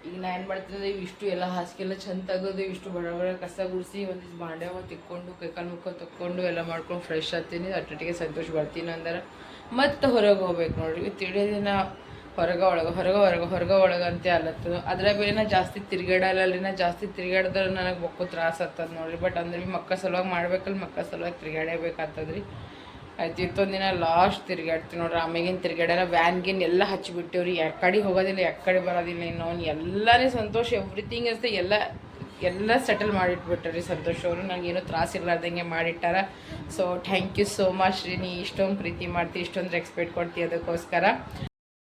ಈಗ ನಾ ಏನು ಮಾಡ್ತಿದ್ದೆ ಇವಿಷ್ಟು ಎಲ್ಲ ಹಾಸಿಗೆಲ್ಲ ಚಂದ ತೆಗೆದು ಇಷ್ಟು ಬಡ ಬಡ ಕಸ ಗುಡಿಸಿ ಒಂದಿಷ್ಟು ಬಾಂಡೆವ ತಿಕ್ಕೊಂಡು, ಕೈಕಾಲು ಮುಖ ತಕ್ಕೊಂಡು ಎಲ್ಲ ಮಾಡ್ಕೊಂಡು ಫ್ರೆಶ್ ಆಗ್ತೀನಿ. ಅಟ್ಟಿಗೆ ಸಂತೋಷ ಬರ್ತೀನಿ ಅಂದ್ರೆ. ಮತ್ತೆ ಹೊರಗೆ ಹೋಗ್ಬೇಕು ನೋಡ್ರಿ. ತಿಳಿ ದಿನ ಹೊರಗೆ ಒಳಗೆ, ಹೊರಗೆ ಹೊರಗೆ ಹೊರಗೆ ಒಳಗೆ ಅಂತ ಅಲ್ಲತ್ತು. ಅದ್ರ ಬೇರೆ ಜಾಸ್ತಿ ತಿರ್ಗಾಡಲ್ಲ ಜಾಸ್ತಿ ತಿರ್ಗಾಡಿದ್ರೆ ನನಗೆ ಬೊಕ್ಕು ತ್ರಾಸ ಆಗ್ತದೆ ನೋಡ್ರಿ. ಬಟ್ ಅಂದ್ರೆ ಭೀ ಮಕ್ಕ ಸಲುವಾಗಿ ಮಾಡ್ಬೇಕಲ್ಲ ಮಕ್ಕಳ ಸಲುವಾಗಿ ತಿರ್ಗಾಡಬೇಕಾಗ್ತದ್ರಿ ಆಯ್ತು ಇತ್ತೊಂದು ದಿನ ಲಾಸ್ಟ್ ತಿರ್ಗಾಡ್ತೀವಿ ನೋಡ್ರಿ ಆಮೇಗಿನ ವ್ಯಾನ್ ಗಿನ್ ಎಲ್ಲ ಹಚ್ಚಿಬಿಟ್ಟೇವ್ರಿ ಯಾಕಡೆ ಹೋಗೋದಿಲ್ಲ ಯಾಕಡೆ ಬರೋದಿಲ್ಲ ಇನ್ನೊಂದು ಎಲ್ಲನೇ ಸಂತೋಷ ಎವ್ರಿಥಿಂಗ್ ಅಷ್ಟೇ ಎಲ್ಲ ಎಲ್ಲ ಸೆಟಲ್ ಮಾಡಿಟ್ಬಿಟ್ಟಾರಿ ಸಂತೋಷ್ ಅವರು. ನನಗೇನು ತ್ರಾಸ ಇರ್ಲಾರ್ದಂಗೆ ಮಾಡಿಟ್ಟಾರ. So thank you so much ರೀ. ನೀ ಇಷ್ಟೊಂದು ಪ್ರೀತಿ ಮಾಡ್ತಿ, ಇಷ್ಟೊಂದು ರೆಸ್ಪೆಕ್ಟ್ ಕೊಡ್ತಿ ಅದಕ್ಕೋಸ್ಕರ.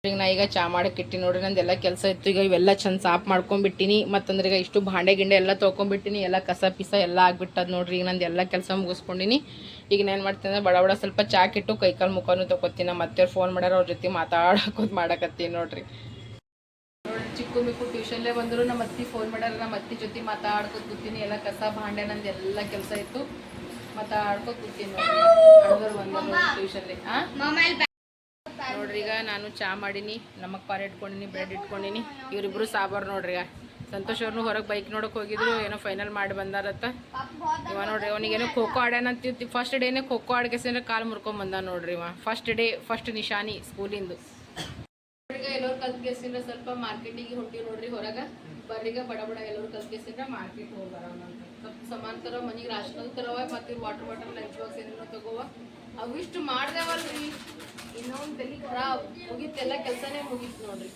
ಈಗ ನಾ ಈಗ ಚಾ ಮಾಡಕ್ಕೆ ಇಟ್ಟಿ ನೋಡ್ರಿ ನಂದೆಲ್ಲ ಕೆಲಸ ಇತ್ತು. ಈಗ ಇವೆಲ್ಲ ಚಂದ ಸಾಫ್ ಮಾಡ್ಕೊಂಡ್ಬಿಟ್ಟಿನಿ ಮತ್ತಂದ್ರೆ ಈಗ ಇಷ್ಟು ಭಾಂಡೆ ಗಿಂಡೆ ಎಲ್ಲ ತೊಗೊಂಬಿಟ್ಟಿನಿ ಎಲ್ಲ ಕಸ ಪಿಸ ಎಲ್ಲ ಆಗ್ಬಿಟ್ಟದ ನೋಡ್ರಿ. ಈಗ ನಂದು ಎಲ್ಲ ಕೆಲಸ ಮುಗಿಸ್ಕೊಂಡಿನಿ. ಈಗ ನಾನು ಮಾಡ್ತೀನಿ ಬಡ ಬಡ ಸ್ವಲ್ಪ ಚಾಕಿಟ್ಟು ಕೈಕಾಲು ಮುಖನೂ ನಮ್ಮ ಮತ್ತೆ ಫೋನ್ ಮಾಡ್ಯಾರ ಅವ್ರ ಜೊತೆ ಮಾತಾಡಕೋತ ಮಾಡಕತ್ತೀನಿ ನೋಡ್ರಿ. ನೋಡ್ರಿ ಚಿಕ್ಕ ಮಿಕ್ಕು ಟ್ಯೂಷನ್ಲೇ ಬಂದರು, ನಮ್ಮ ಅತ್ತಿ ಫೋನ್ ಮಾಡ್ಯಾರ ನಮ್ಮ ಅತ್ತಿ ಜೊತೆ ಮಾತಾಡ್ಕೊತ ಕೂತೀನಿ. ಎಲ್ಲ ಕಸ ಭಾಂಡೆ ನಂದು ಎಲ್ಲ ಕೆಲಸ ಇತ್ತು. ಮಾತಾಡ್ಕೊತ ಕೂತೀನಿ ಟ್ಯೂಷನ್ಲಿ ನೋಡ್ರಿ ಈಗ ನಾನು ಚಾ ಮಾಡೀನಿ, ನಮ್ಮಕ್ಕ ಪಾರ ಇಟ್ಕೊಂಡಿನಿ ಬ್ರೆಡ್ ಇಟ್ಕೊಂಡಿನಿ. ಇವರಿಬ್ರು ಸಾಂಬಾರು ನೋಡ್ರಿ ಈಗ. ಸಂತೋಷ್ ಅವ್ರನ್ನು ಹೊರಗೆ ಬೈಕ್ ನೋಡಕ್ ಹೋಗಿದ್ರು, ಏನೋ ಫೈನಲ್ ಮಾಡಿ ಬಂದಾರತ್ತ. ಇವ ನೋಡ್ರಿ ಅವನಿಗೇನೋ ಖೋಖೋ ಆಡ್ಯಾನ ಅಂತಿರ್ತಿ ಫಸ್ಟ್ ಡೇನೆ ಖೋಖೋ ಆಡ್ಕೇಸಂದ್ರೆ ಕಾಲು ಮುರ್ಕೊಂಡ್ ಬಂದ ನೋಡ್ರಿ ಇವ. ಫಸ್ಟ್ ಡೇ ಫಸ್ಟ್ ನಿಶಾನಿ ಸ್ಕೂಲಿಂದು. ಎಲ್ಲರು ಕಲ್ತ್ಗೆಸಿಂದ್ರೆ ಸ್ವಲ್ಪ ಮಾರ್ಕೆಟಿಗೆ ಹೊಟ್ಟಿ ನೋಡ್ರಿ ಹೊರಗ. ಬರ್ರಿಗ ಬಡ ಬಡ ಎಲ್ಲರೂ ಕಲ್ತ್ಗೆಸಿಂದ್ರೆ ಮಾರ್ಕೆಟ್ ಹೋಗಾರ ಸ್ವಲ್ಪ ಸಮಾನ ತರ ಮನಿಗೆ ರಾಶನ್ ತರವ ಮತ್ತೆ ವಾಟರ್ ಬಾಟಲ್ ಲಂಚ್ ಬಾಕ್ಸ್ ಏನೇನೋ ತಗೋವ. ಅವಿಷ್ಟು ಮಾಡ್ದೇವಲ್ರಿ. ಇನ್ನೊಂದು ತಲೆ ಖರಾಬ್. ಮುಗಿತ್ತೆಲ್ಲ ಕೆಲಸನೇ ಮುಗೀತು ನೋಡ್ರಿ.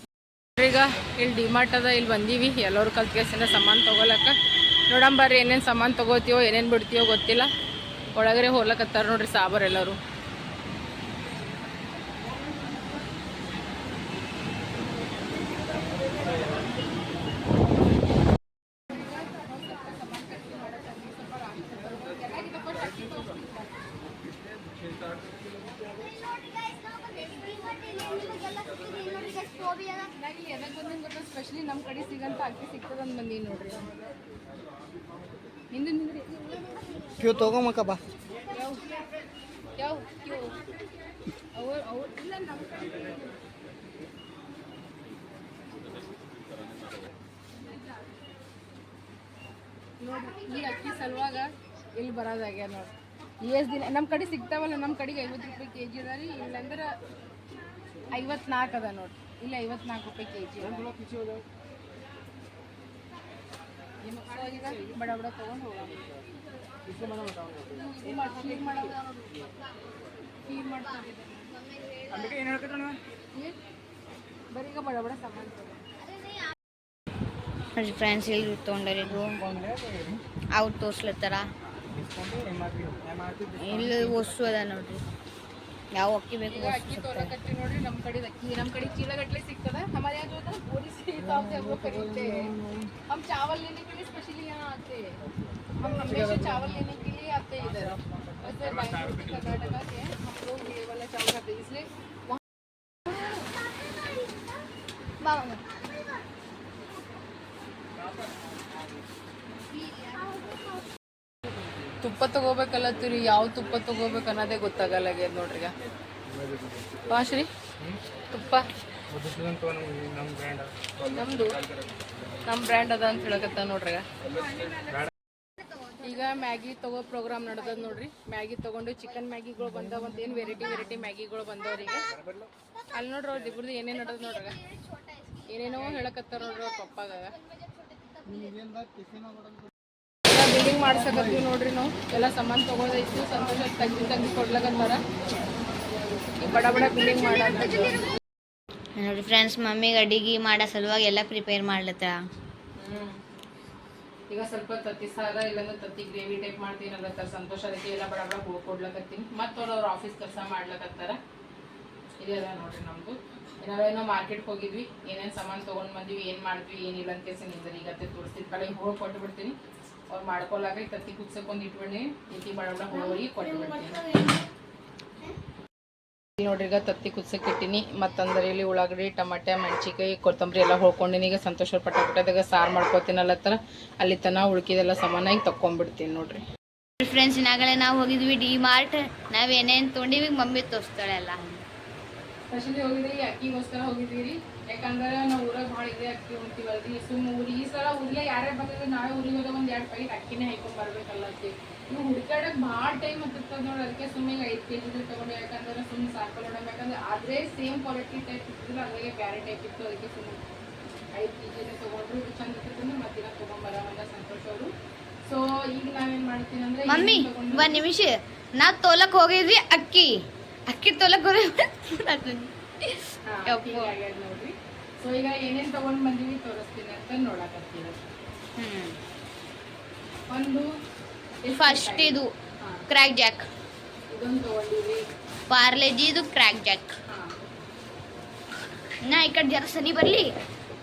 ಈಗ ಇಲ್ಲಿ ಡಿಮಾರ್ಟ್ ಅದ, ಇಲ್ಲಿ ಬಂದೀವಿ. ಎಲ್ಲರೂ ಕಲ್ತ್ಗೆಸಿಂದ ಸಾಮಾನು ತೊಗೊಳಕ್ಕೆ ನೋಡಂಬರ್ರಿ ಏನೇನು ಸಾಮಾನು ತೊಗೋತೀವೋ, ಏನೇನು ಬಿಡ್ತೀವೋ ಗೊತ್ತಿಲ್ಲ. ಒಳಗಡೆ ಹೋಗ್ಲಕತ್ತಾರ ನೋಡ್ರಿ ಸಾಬರ್ ಎಲ್ಲರೂ ಸ್ಪೆಷಲಿ ನಮ್ಮ ಕಡೆ ಸಿಗಂತ ಅಕ್ಕಿ ಸಿಗ್ತದಂತ ಬಂದೀನಿ ನೋಡ್ರಿ ಹಿಂದೆ ನಿಂದ್ರಿ ಕ್ಯೂ ತಗೊಂಬಕ್ಕ ಬಾ ಯಾವ ಯಾವ ಕ್ಯೂ ಅವ್ರು ಅವ್ರು ಇಲ್ಲ ನಮ್ಮ ಕಡೆ ನೋಡ್ರಿ ಈ ಅಕ್ಕಿ ಸಲುವಾಗ ಇಲ್ಲಿ ಬರೋದಾಗ್ಯ ನೋಡಿ. ಎಷ್ಟು ದಿನ ನಮ್ಮ ಕಡೆ ಸಿಗ್ತಾವಲ್ಲ ನಮ್ಮ ಕಡೆಗೆ ಐವತ್ತು ರೂಪಾಯಿ ಕೆ ಜಿ ಅದ ರೀ ಇಲ್ಲಂದ್ರೆ ಐವತ್ನಾಲ್ಕು ಅದ ನೋಡ್ರಿ ಇಲ್ಲ ಐವತ್ನಾಲ್ಕು ರೂಪಾಯಿ ಕೆ ಜಿ ಬಡ ಬಡ ತೊಗೊಂಡು ಹೋಗೋಣ ನೋಡಿ ಫ್ರೆಂಡ್ಸ್ ಇಲ್ಲಿ ತೊಗೊಂಡರಿಗೂ ಅವ್ರು ತೋರ್ಸ್ಲತ್ತಾರ ಇಲ್ಲಿ ವಸ್ತು ಅದ ನೋಡ್ರಿ ಯಾವ ಅಕ್ಕಿ ಬೇಕು ಈಗ ಅಕ್ಕಿ ತೋರಕತ್ತಿ ನೋಡ್ರಿ ನಮ್ಮ ಕಡೆ ಅಕ್ಕಿ ನಮ್ಮ ಕಡೆ ಚೀಲಗಟ್ಲೆ ಸಿಗ್ತದ हमारे यहाँ जो होता है पूरी से हिसाब से हम लोग खरीदते हैं हम चावल लेने के लिए स्पेशली यहाँ आते हैं हम हमेशा चावल लेने के लिए आते हैं इधर वैसे बैंगलोर से कर्नाटका के हैं हम लोग ये वाला चावल खाते हैं इसलिए वहाँ ತುಪ್ಪ ತಗೋಬೇಕಲ್ಲತ್ತೀರಿ ಯಾವ ತುಪ್ಪ ತಗೋಬೇಕು ಅನ್ನೋದೇ ಗೊತ್ತಾಗಲ್ಲ ಆಗ್ಯದ ನೋಡ್ರಿ ಈಗ ವಾಶ್ರೀ ತುಪ್ಪ ನಮ್ಮ ಬ್ರ್ಯಾಂಡ್ ನಮ್ದು ನಮ್ಮ ಬ್ರ್ಯಾಂಡ್ ಅದ ಅಂತ ಹೇಳಕತ್ತ ನೋಡ್ರಿ ಈಗ. ಮ್ಯಾಗಿ ತಗೋ ಪ್ರೋಗ್ರಾಮ್ ನಡೆದದ ನೋಡ್ರಿ. ಮ್ಯಾಗಿ ತಗೊಂಡು ಚಿಕನ್ ಮ್ಯಾಗಿಗಳು ಬಂದವ ಅಂತ ಏನು ವೆರೈಟಿ ವೆರೈಟಿ ಮ್ಯಾಗಿಗಳು ಬಂದವ್ರಿ ಈಗ. ಅಲ್ಲಿ ನೋಡ್ರಿ ಅವ್ರು ಇಬ್ರದ್ದು ಏನೇನು ನಡೆದ ನೋಡ್ರಿ ಏನೇನೋ ಹೇಳಕತ್ತಾರ ನೋಡ್ರಿ ಅವ್ರ ಪಪ್ಪಾಗ ಬಿಲ್ಡಿಂಗ್ ಮಾಡ್ಸಕತ್ತೀವಿ ನೋಡ್ರಿ ನಾವು. ಎಲ್ಲ ಸಾಮಾನು ತಗೋದೈತಿ ಸಂತೋಷ ತೆಗ್ದು ತೆಗ್ದು ಕೊಡ್ಲಕತ್ತಾರ. ಈ ಬಡ ಬಡ ಬಿಲ್ಡಿಂಗ್ ಮಾಡಾಕ. ನೋಡಿ ಫ್ರೆಂಡ್ಸ್ ಮಮ್ಮಿಗೆ ಅಡಿಗೆ ಮಾಡೋ ಸಲುವಾಗಿ ಎಲ್ಲ ಪ್ರಿಪೇರ್ ಮಾಡ್ಲತ್ತ. ಈಗ ಸ್ವಲ್ಪ ತತ್ತಿ ಸಾರ ಇಲ್ಲಾಂದ್ರೆ ತತ್ತಿ ಗ್ರೇವಿ ಟೈಪ್ ಮಾಡ್ತೀನಿ ಅಲ್ಲತ್ತಾರ ಸಂತೋಷ ಅದಕ್ಕೆ ಎಲ್ಲ ಬಡ ಬಡ ಹೋಗಿ ಕೊಡ್ಲಕತ್ತೀನಿ. ಮತ್ತೆ ಅವ್ರು ಆಫೀಸ್ ಕೆಲಸ ಮಾಡ್ಲಕತ್ತಾರ. ಇದೆಲ್ಲ ನೋಡ್ರಿ ನಮ್ದು. ಏನೋ ಮಾರ್ಕೆಟ್ ಹೋಗಿದ್ವಿ. ಏನೇನು ಸಾಮಾನು ತೊಗೊಂಡ್ ಬಂದ್ವಿ, ಏನು ಮಾಡಿದ್ವಿ, ಏನಿಲ್ಲ ಅಂತ ಕೇಸಿ ನಿಂದ್ರಿ ಈಗ ಅತ್ತೆ ತೋರಿಸ್ತಿದ್ ಕಡೆ ಹೋಗಿ ಕೊಟ್ಟು ಬಿಡ್ತೀನಿ. ಅವ್ರು ಮಾಡ್ಕೊಲಾಗ ತತ್ತಿ ಕುದ್ಸಕ್ ಒಂದು ಇಟ್ಬಿಡಿ ಇತಿ ಬಡ ಬಡ ಹೋಗಿ ಕೊಟ್ಟು ಬಿಡ್ತೀನಿ. ನೋಡ್ರಿ ಈಗ ತತ್ತಿ ಕುದಿಸಕ್ಕಿಟ್ಟಿನಿ ಮತ್ತಂದ್ರೆ ಇಲ್ಲಿ ಉಳ್ಳಾಗಡ್ಡಿ ಟಮಾಟೆ ಮೆಣಸಿಕಾಯಿ ಕೊತ್ತಂಬರಿ ಎಲ್ಲ ಹೊಳ್ಕೊಂಡಿನಿ. ಈಗ ಸಂತೋಷ ಪಟ್ಟದಾಗ ಸಾರು ಸಾರು ಮಾಡ್ಕೊತೀನಲ್ಲತ್ತರ ಅಲ್ಲಿ ತನ ಉಳ್ಕಿದೆಲ್ಲ ಸಮಾನಾಗಿ ತಕ್ಕೊಂಡ್ಬಿಡ್ತೀನಿ ನೋಡ್ರಿ. ಫ್ರೆಂಡ್ಸ್ ಇನ್ನಾಗಲೇ ನಾವು ಹೋಗಿದ್ವಿ ಡಿ ಮಾರ್ಟ್ ನಾವು ಏನೇನು ತೊಗೊಂಡಿವಿ ಮಮ್ಮಿ ತೋರಿಸ್ತಾಳೆ ಎಲ್ಲ. ಸ್ಪೆಷಲಿ ಹೋಗಿದ್ರಿ ಅಕ್ಕಿಗೋಸ್ಕರ ಹೋಗಿದ್ವಿ ರೀ. ಯಾಕಂದ್ರೆ ನಾವು ಊರಾಗ ಭಾಳ ಇದೆ ಅಕ್ಕಿ ಉಣ್ತೀವಲ್ರಿ ಸುಮ್ ಊರಿ ಈ ಸಲ ಊರಿಗೆ ಯಾರೇ ಬಂದಿದ್ರೆ ನಾಳೆ ಊರಿಗೆ ಹೋದಾಗ ಒಂದು ಎರಡು ಪ್ಯಾಕೆಟ್ ಅಕ್ಕಿನೇ ಹಾಕೊಂಡ್ ಬರ್ಬೇಕಲ್ಲತ್ತಿ ಇವು ಹುಡ್ಕಾಡಕ್ ಭಾಳ ಟೈಮ್ ಹತ್ತಿರ್ತದ ನೋಡಿ ಅದಕ್ಕೆ ಸುಮ್ಮನೆ ಐದು ಕೆ ಜಿ ತಗೊಂಡು. ಯಾಕಂದ್ರೆ ಸುಮ್ಮನೆ ಸಾಕಲ್ ನೋಡಮ್ ಯಾಕಂದ್ರೆ ಅದೇ ಸೇಮ್ ಕ್ವಾಲಿಟಿ ಟೈಪ್ ಇರ್ತಿಲ್ಲ ಅದ್ರಾಗೆ ಬೇರೆ ಟೈಪ್ ಇತ್ತು. ಅದಕ್ಕೆ ಸುಮ್ಮನೆ ಐದು ಕೆ ಜಿನ ತೊಗೊಂಡ್ರು. ಇದು ಚಂದ ಇರ್ತದ ಮತ್ತಿನ ತೊಗೊಂಬರವಂದ ಸಂತೋಷ ಅವರು. ಸೊ ಈಗ ನಾವೇನ್ ಮಾಡ್ತೀನಿ ಅಂದ್ರೆ ಮಮ್ಮಿ ಒಂದ್ ನಿಮಿಷ. ನಾ ತೋಲಕ್ ಹೋಗಿದ್ವಿ ಅಕ್ಕಿ. ಅಕ್ಕಿ ತೋಲಕ್ ಹೋಗಿ ನೋಡ್ರಿ. ಸೊ ಈಗ ಏನೇನ್ ತಗೊಂಡ್ ಬಂದೀವಿ ತೋರಿಸ್ತೀನಿ ಅಂತ ನೋಡಕತ್ತೀರ ಹ್ಮ್. ಒಂದು ಫಸ್ಟ್ ಇದು ಕ್ರ್ಯಾಕ್ ಜಾಕ್ ಪಾರ್ಲೆಜಿ ಇದು ಕ್ರ್ಯಾಕ್ ಜಾಕ್ ನಾ ಈ ಕಡೆ ಜರ ಸನಿ ಬರ್ಲಿ?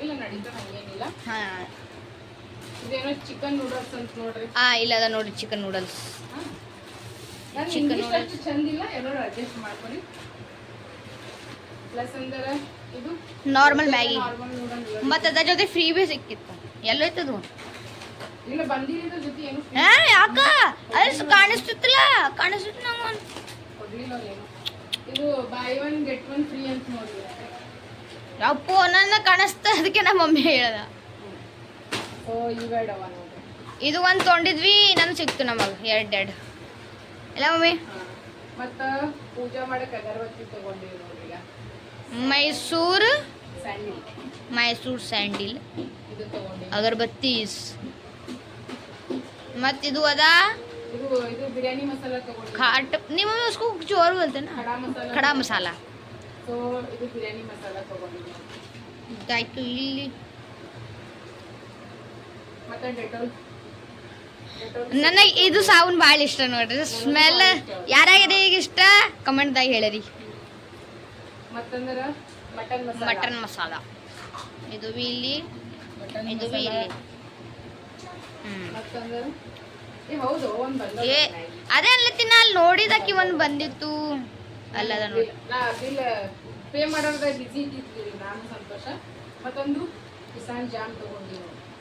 ಇಲ್ಲ ನಡೀತಾ ಹಂಗೇನಿಲ್ಲ. ಹಾ. ಇದೇನೋ ಚಿಕನ್ ನೂಡಲ್ಸ್ ಅಂತ ನೋಡ್ರಿ. ಇಲ್ಲ ಅದ ನೋಡಿ ಚಿಕನ್ ನೂಡಲ್ಸ್ ನಾನು Chicken ಇಂಗ್ಲೀಷ್ noodles. ಅಷ್ಟು ಚಂದಿಲ್ಲ ಎಲ್ಲರೂ ಅಡ್ಜಸ್ಟ್ ಮಾಡ್ಕೊಳ್ಳಿ ಪ್ಲಸ್ ಅಂದ್ರೆ ಇದು ನಾರ್ಮಲ್ ಮ್ಯಾಗಿ ಮತ್ತೆ ಅದ್ರ ಜೊತೆ ಫ್ರೀ ಬಿ ಸಿಕ್ಕಿತ್ತು. ಎಲ್ಲೋಯ್ತದು? ಹಾ ಯಾಕ? ಅಲ್ಲಿ ಕಾಣಿಸ್ತಿತ್ತಲ್ಲ ಕಾಣಿಸ್ತಿತ್ತು ಇದು buy one get one free ಅಂತ ಅಪ್ಪು ನನ್ನ ಕಾಣಿಸ್ತ ಅದಕ್ಕೆ ನಮ್ಮ ಮಮ್ಮಿ ಹೇಳ್ದ. ಇದು ಒಂದು ತೊಂಡಿದ್ವಿ ನನ್ ಸಿಕ್ತು ನಮಗ್ ಎರಡ್ ಎರಡ್. ಇಲ್ಲ ಮಮ್ಮಿ. ಮತ್ತ ಪೂಜಾ ಮಾಡಕ್ ಅಗರಬತ್ತಿ ತಗೊಂಡಿವಿ ನೋಡ್ರಿ ಮೈಸೂರ್? ಮೈಸೂರು ಸ್ಯಾಂಡಲ್. ಮೈಸೂರು ಸ್ಯಾಂಡಿಲ್ ಅಗರಬತ್ತೀಸ್ ಮತ್ತಿದು ಅದ? ಖಾಟ ನಿಮ್ಮ ಉಸ್ಕೋ ಜೋರು ಖಡಾ ಮಸಾಲ ಇದಾಯ್ತು ಇಲ್ಲಿ. ನನಗೆ ಇದು ಸಾಬೂನ್ ಭಾಳ ಇಷ್ಟ ನೋಡ್ರಿ. ಸ್ಮೆಲ್ ಯಾರಾಗಿದೆ ಈಗ ಇಷ್ಟ? ಕಮೆಂಟ್ದಾಗ ಹೇಳಿರಿ. ಮಟನ್ ಮಸಾಲ. ಇದು ಬಿ ಇಲ್ಲಿ ಇದು ಬಿ ಇಲ್ಲಿ. ಏ ಅದೇ ಅನ್ಲತ್ತಿನ ಅಲ್ಲಿ ನೋಡಿದಕ್ಕೆ ಒಂದು ಬಂದಿತ್ತು. ಅಲ್ಲದ ನೋಡಿ. ಪೇ ಮಾಡೋದಾಗ ಬಿಸಿ ಇದ್ದಿದ್ವಿ ನಾನು ಸಂತೋಷ. ಮತ್ತೊಂದು ಕಿಸಾನ್ ಜಾಮ್ ತಗೊಂಡಿವಿ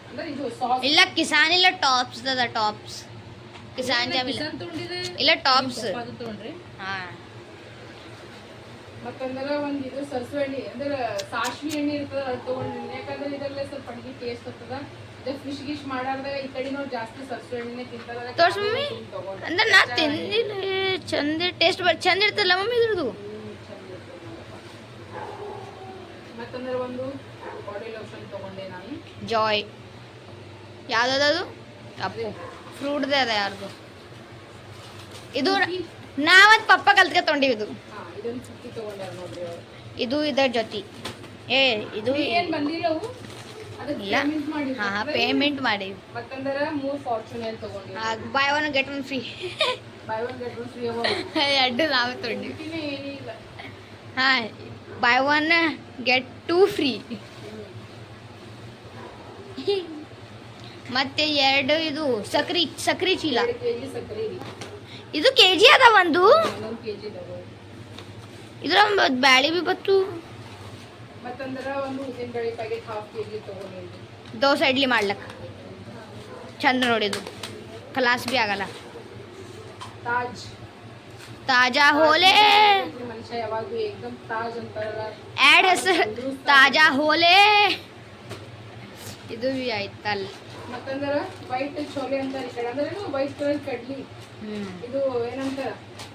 ಅಂದ್ರೆ ಇದು ಸಾಸ್ ಇಲ್ಲ ಕಿಸಾನ್ ಇಲ್ಲ ಟಾಪ್ಸ್ ಅದ ಟಾಪ್ಸ್. ಕಿಸಾನ್ ಜಾಮ್ ಇಲ್ಲ. ಇಲ್ಲ ಟಾಪ್ಸ್. ಅದು ತಗೊಂಡ್ರಿ. ಹಾ. ಮತ್ತಂದ್ರ ಒಂದ್ ಇದು ಸರಸು ಎಣ್ಣೆ. ಅಂದ್ರೆ ಸಾಸ್ವಿ ಎಣ್ಣೆ ಇರ್ತದ ಅದು ತಗೊಂಡಿನಿ ಯಾಕಂದ್ರೆ ಇದರಲ್ಲೇ ಸ್ವಲ್ಪ ಅಡಿಗೆ ಟೇಸ್ಟ್ ಇರ್ತದ ಫಿಶ್ ಗಿಶ್ ಮಾಡಾರ್ದಾಗ ಈ ಜಾಸ್ತಿ ತಿಂತಾರ ಅದಕ್ಕೆ ಮಮ್ಮಿ. ಅಂದ್ರೆ ನಾ ತಿಂದಿಲ್ಲ ಚಂದ ಟೇಸ್ಟ್ ಚಂದ ಇರ್ತಲ್ಲ ಮಮ್ಮಿ ಇದ್ರದ್ದು. ಮತ್ತಂದ್ರೆ ಒಂದು ಬಾಡಿ ಲೋಷನ್ ತಗೊಂಡೆ ನಾನು. ಜಾಯ್ ಯಾವ್ದದು ಕಪ್ಪು ಫ್ರೂಟ್ದೇ ಅದ ಯಾರ್ದು? ಇದು ನಾವತ್ ಪಪ್ಪ ಕಲ್ತ್ಕ ತೊಗೊಂಡಿವಿ ಇದು. ಇದು ಇದರ ಜೊತೆ ಏ ಇದು ಏನ್ ಅದಕ್ಕೆ ಇಲ್ಲ. ಪೇಮೆಂಟ್ ಮಾಡಿ ಹಾ ಹಾ ಪೇಮೆಂಟ್ ಮಾಡೀವಿ ಮತ್ತಂದ್ರ ಮೂರ್ Fortuner ತಗೊಂಡಿವಿ buy one get one free buy one get one free ಅವ ಎರಡು ನಾವೇ ತೊಂಡಿ ಹಾ buy one get two free ಮತ್ತೆ ಎರಡು ಇದು ಸಕ್ರಿ ಸಕ್ರಿ ಚೀಲ. ಇದು. ಕೆ ಜಿ ಅದ ಒಂದು? ಇದ್ರ ಬ್ಯಾಳಿ ಬಿ ಬತ್ತು. ಮತ್ತಂದ್ರ ಒಂದು ಉದ್ದಿನ ಬೇಳೆ ಪ್ಯಾಕೆಟ್ ಹಾಫ್ ಕೆಜಿ ತಗೊಂಡಿದ್ವಿ. ದೋಸೆ ಇಡ್ಲಿ ಮಾಡ್ಲಕ್ಕ. ಚಂದ ನೋಡಿದು ಕ್ಲಾಸ್ ಬಿ ಆಗಲ್ಲ. ತಾಜ್. ತಾಜಾ ಹೋಲೆ. ಮನುಷ್ಯ ಯಾವಾಗ್ಲೂ ಏಕದಮ್ ತಾಜ್ ಅಂತಾರಲ್ಲ. ಆ್ಯಡ್ ಹೆಸರು ತಾಜಾ ಹೋಲೆ. ಇದು ಬಿ ಆಯ್ತಲ್ಲ. ಮತ್ತಂದ್ರ ವೈಟ್ ಚೋಲೆ ಅಂತ ಈ ಕಡೆ ಅಂದ್ರೆ ವೈಟ್ ಕಲರ್ ಕಡ್ಲಿ. ಇದು ಏನಂತ? ಹ್ಮ್,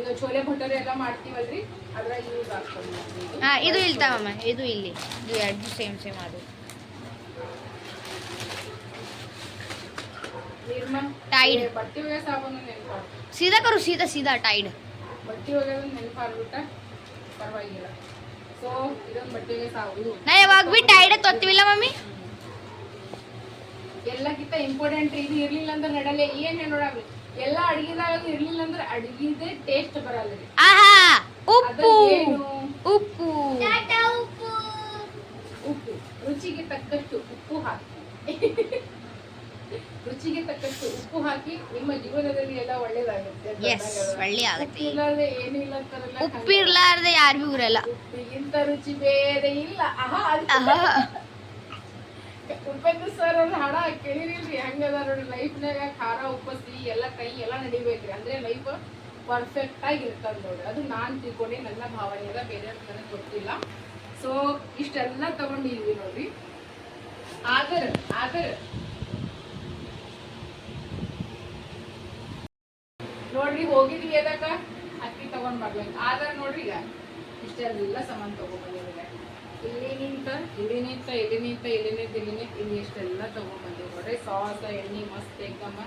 ಇದು ಚೋಲೆ ಭಟರೆ ಎಲ್ಲ ಮಾಡ್ತೀವಲ್ರಿ? ಯೂಸ್ ಆಗ್ತದೆ. ಹಾ ಇದು ಇಲ್ತಾವಮ್ಮ ಇದು ಇಲ್ಲಿ. ಇದು ಎರಡು ಸೇಮ್ ಸೇಮ್ ಅದು. ಟೈಡ್ ಬಟ್ಟೆ ಒಗೆಯೋ ಸಾಬೂನು ನೆನಪು ಸೀದಾ ಕರು ಸೀದಾ ಸೀದಾ ಟೈಡ್ ಬಟ್ಟೆ ಒಗೆಯೋದು ನೆನಪಾಗ್ಬಿಟ್ಟ ಪರವಾಗಿಲ್ಲ. ಸೊ ಇದೊಂದು ಬಟ್ಟೆ ಒಗೆಯೋ ಸಾಬು ನಾ ಯಾವಾಗ ಬಿ ಟೈಡ್ ತೊತ್ತಿವಿಲ್ಲ ಮಮ್ಮಿ? ಎಲ್ಲಕ್ಕಿಂತ ಇಂಪಾರ್ಟೆಂಟ್ ಇದು ಇರ್ಲಿಲ್ಲ ಅಂದ್ರೆ ನಡಲೆ ಏನ್ ನೋಡಾಗ್ರಿ ಎಲ್ಲ ಅಡಿಗೆದಾಗ ಇರ್ಲಿಲ್ಲ ಅಂದ್ರೆ ಅಡಿಗೆದೆ ಟೇಸ್ಟ್ ಬರಲ್ಲ ರೀ. ಆಹಾ ಉಪ್ಪು? ಉಪ್ಪು. ಉಪ್ಪು. ಉಪ್ಪು. ರುಚಿಗೆ ತಕ್ಕಷ್ಟು ಉಪ್ಪು ಹಾಕಿ. ರುಚಿಗೆ ತಕ್ಕಷ್ಟು ಉಪ್ಪು ಹಾಕಿ ನಿಮ್ಮ ಜೀವನದಲ್ಲಿ ಎಲ್ಲ ಒಳ್ಳೇದಾಗುತ್ತೆ. ಎಸ್ ಒಳ್ಳೆ ಆಗುತ್ತೆ ಇಲ್ಲಾಂದ್ರೆ ಏನಿಲ್ಲ ಅಂತಾರಲ್ಲ. ಉಪ್ಪಿರ್ಲಾರ್ದೆ ಯಾರಿಗೂ ಇರಲ್ಲ. ಉಪ್ಪಿಗಿಂತ ರುಚಿ ಬೇರೆ ಇಲ್ಲ. ಆಹಾ ಆಹಾ. ಉಪೇಂದ್ರ ಸರ್ ಅವ್ರ ಹಾಡ ಕೇಳಿರಿಲ್ರಿ, ಹಂಗದ ನೋಡಿ ಲೈಫ್ನಾಗ ಖಾರ ಉಪ್ಪಸಿ ಎಲ್ಲ ಕೈ, ಎಲ್ಲ ನಡಿಬೇಕ್ರಿ. ಅಂದ್ರೆ ಲೈಫ್ ಪರ್ಫೆಕ್ಟ್ ಆಗಿ ಇರ್ತದ ನೋಡ್ರಿ. ಅದು ನಾನ್ ತಿಳ್ಕೊಂಡೆ, ನನ್ನ ಭಾವನೆ ಅದ ಬೇರೆ ನನಗೆ ಗೊತ್ತಿಲ್ಲ. ಸೊ ಇಷ್ಟೆಲ್ಲ ತಗೊಂಡಿದ್ವಿ ನೋಡ್ರಿ. ಆದರ ಆದರ. ನೋಡ್ರಿ, ಹೋಗಿದ್ವಿ ಅದಕ್ಕ ಅಕ್ಕಿ ತಗೊಂಡ್ ಬರ್ಬೇಕು ಆದ್ರೆ ನೋಡ್ರಿ ಈಗ, ಇಷ್ಟೆಲ್ಲ ಸಾಮಾನ್ ತಗೊಂಡ್ಬಂದಿದ್ದಾರೆ ಇಲ್ಲಿ ನಿಂತ ಇಲ್ಲಿ ನಿಂತ ಇಲ್ಲಿ ನಿಂತ ಇಲ್ಲಿ ಇಲ್ಲಿ ಇಲ್ಲಿ ಇಷ್ಟೆಲ್ಲ ತಗೊಂಡ್ಬಂದಿವಿ ನೋಡ್ರಿ ಸಾಸ, ಎಣ್ಣೆ, ಮಸ್ತ್ ಏಕಮ್ಮ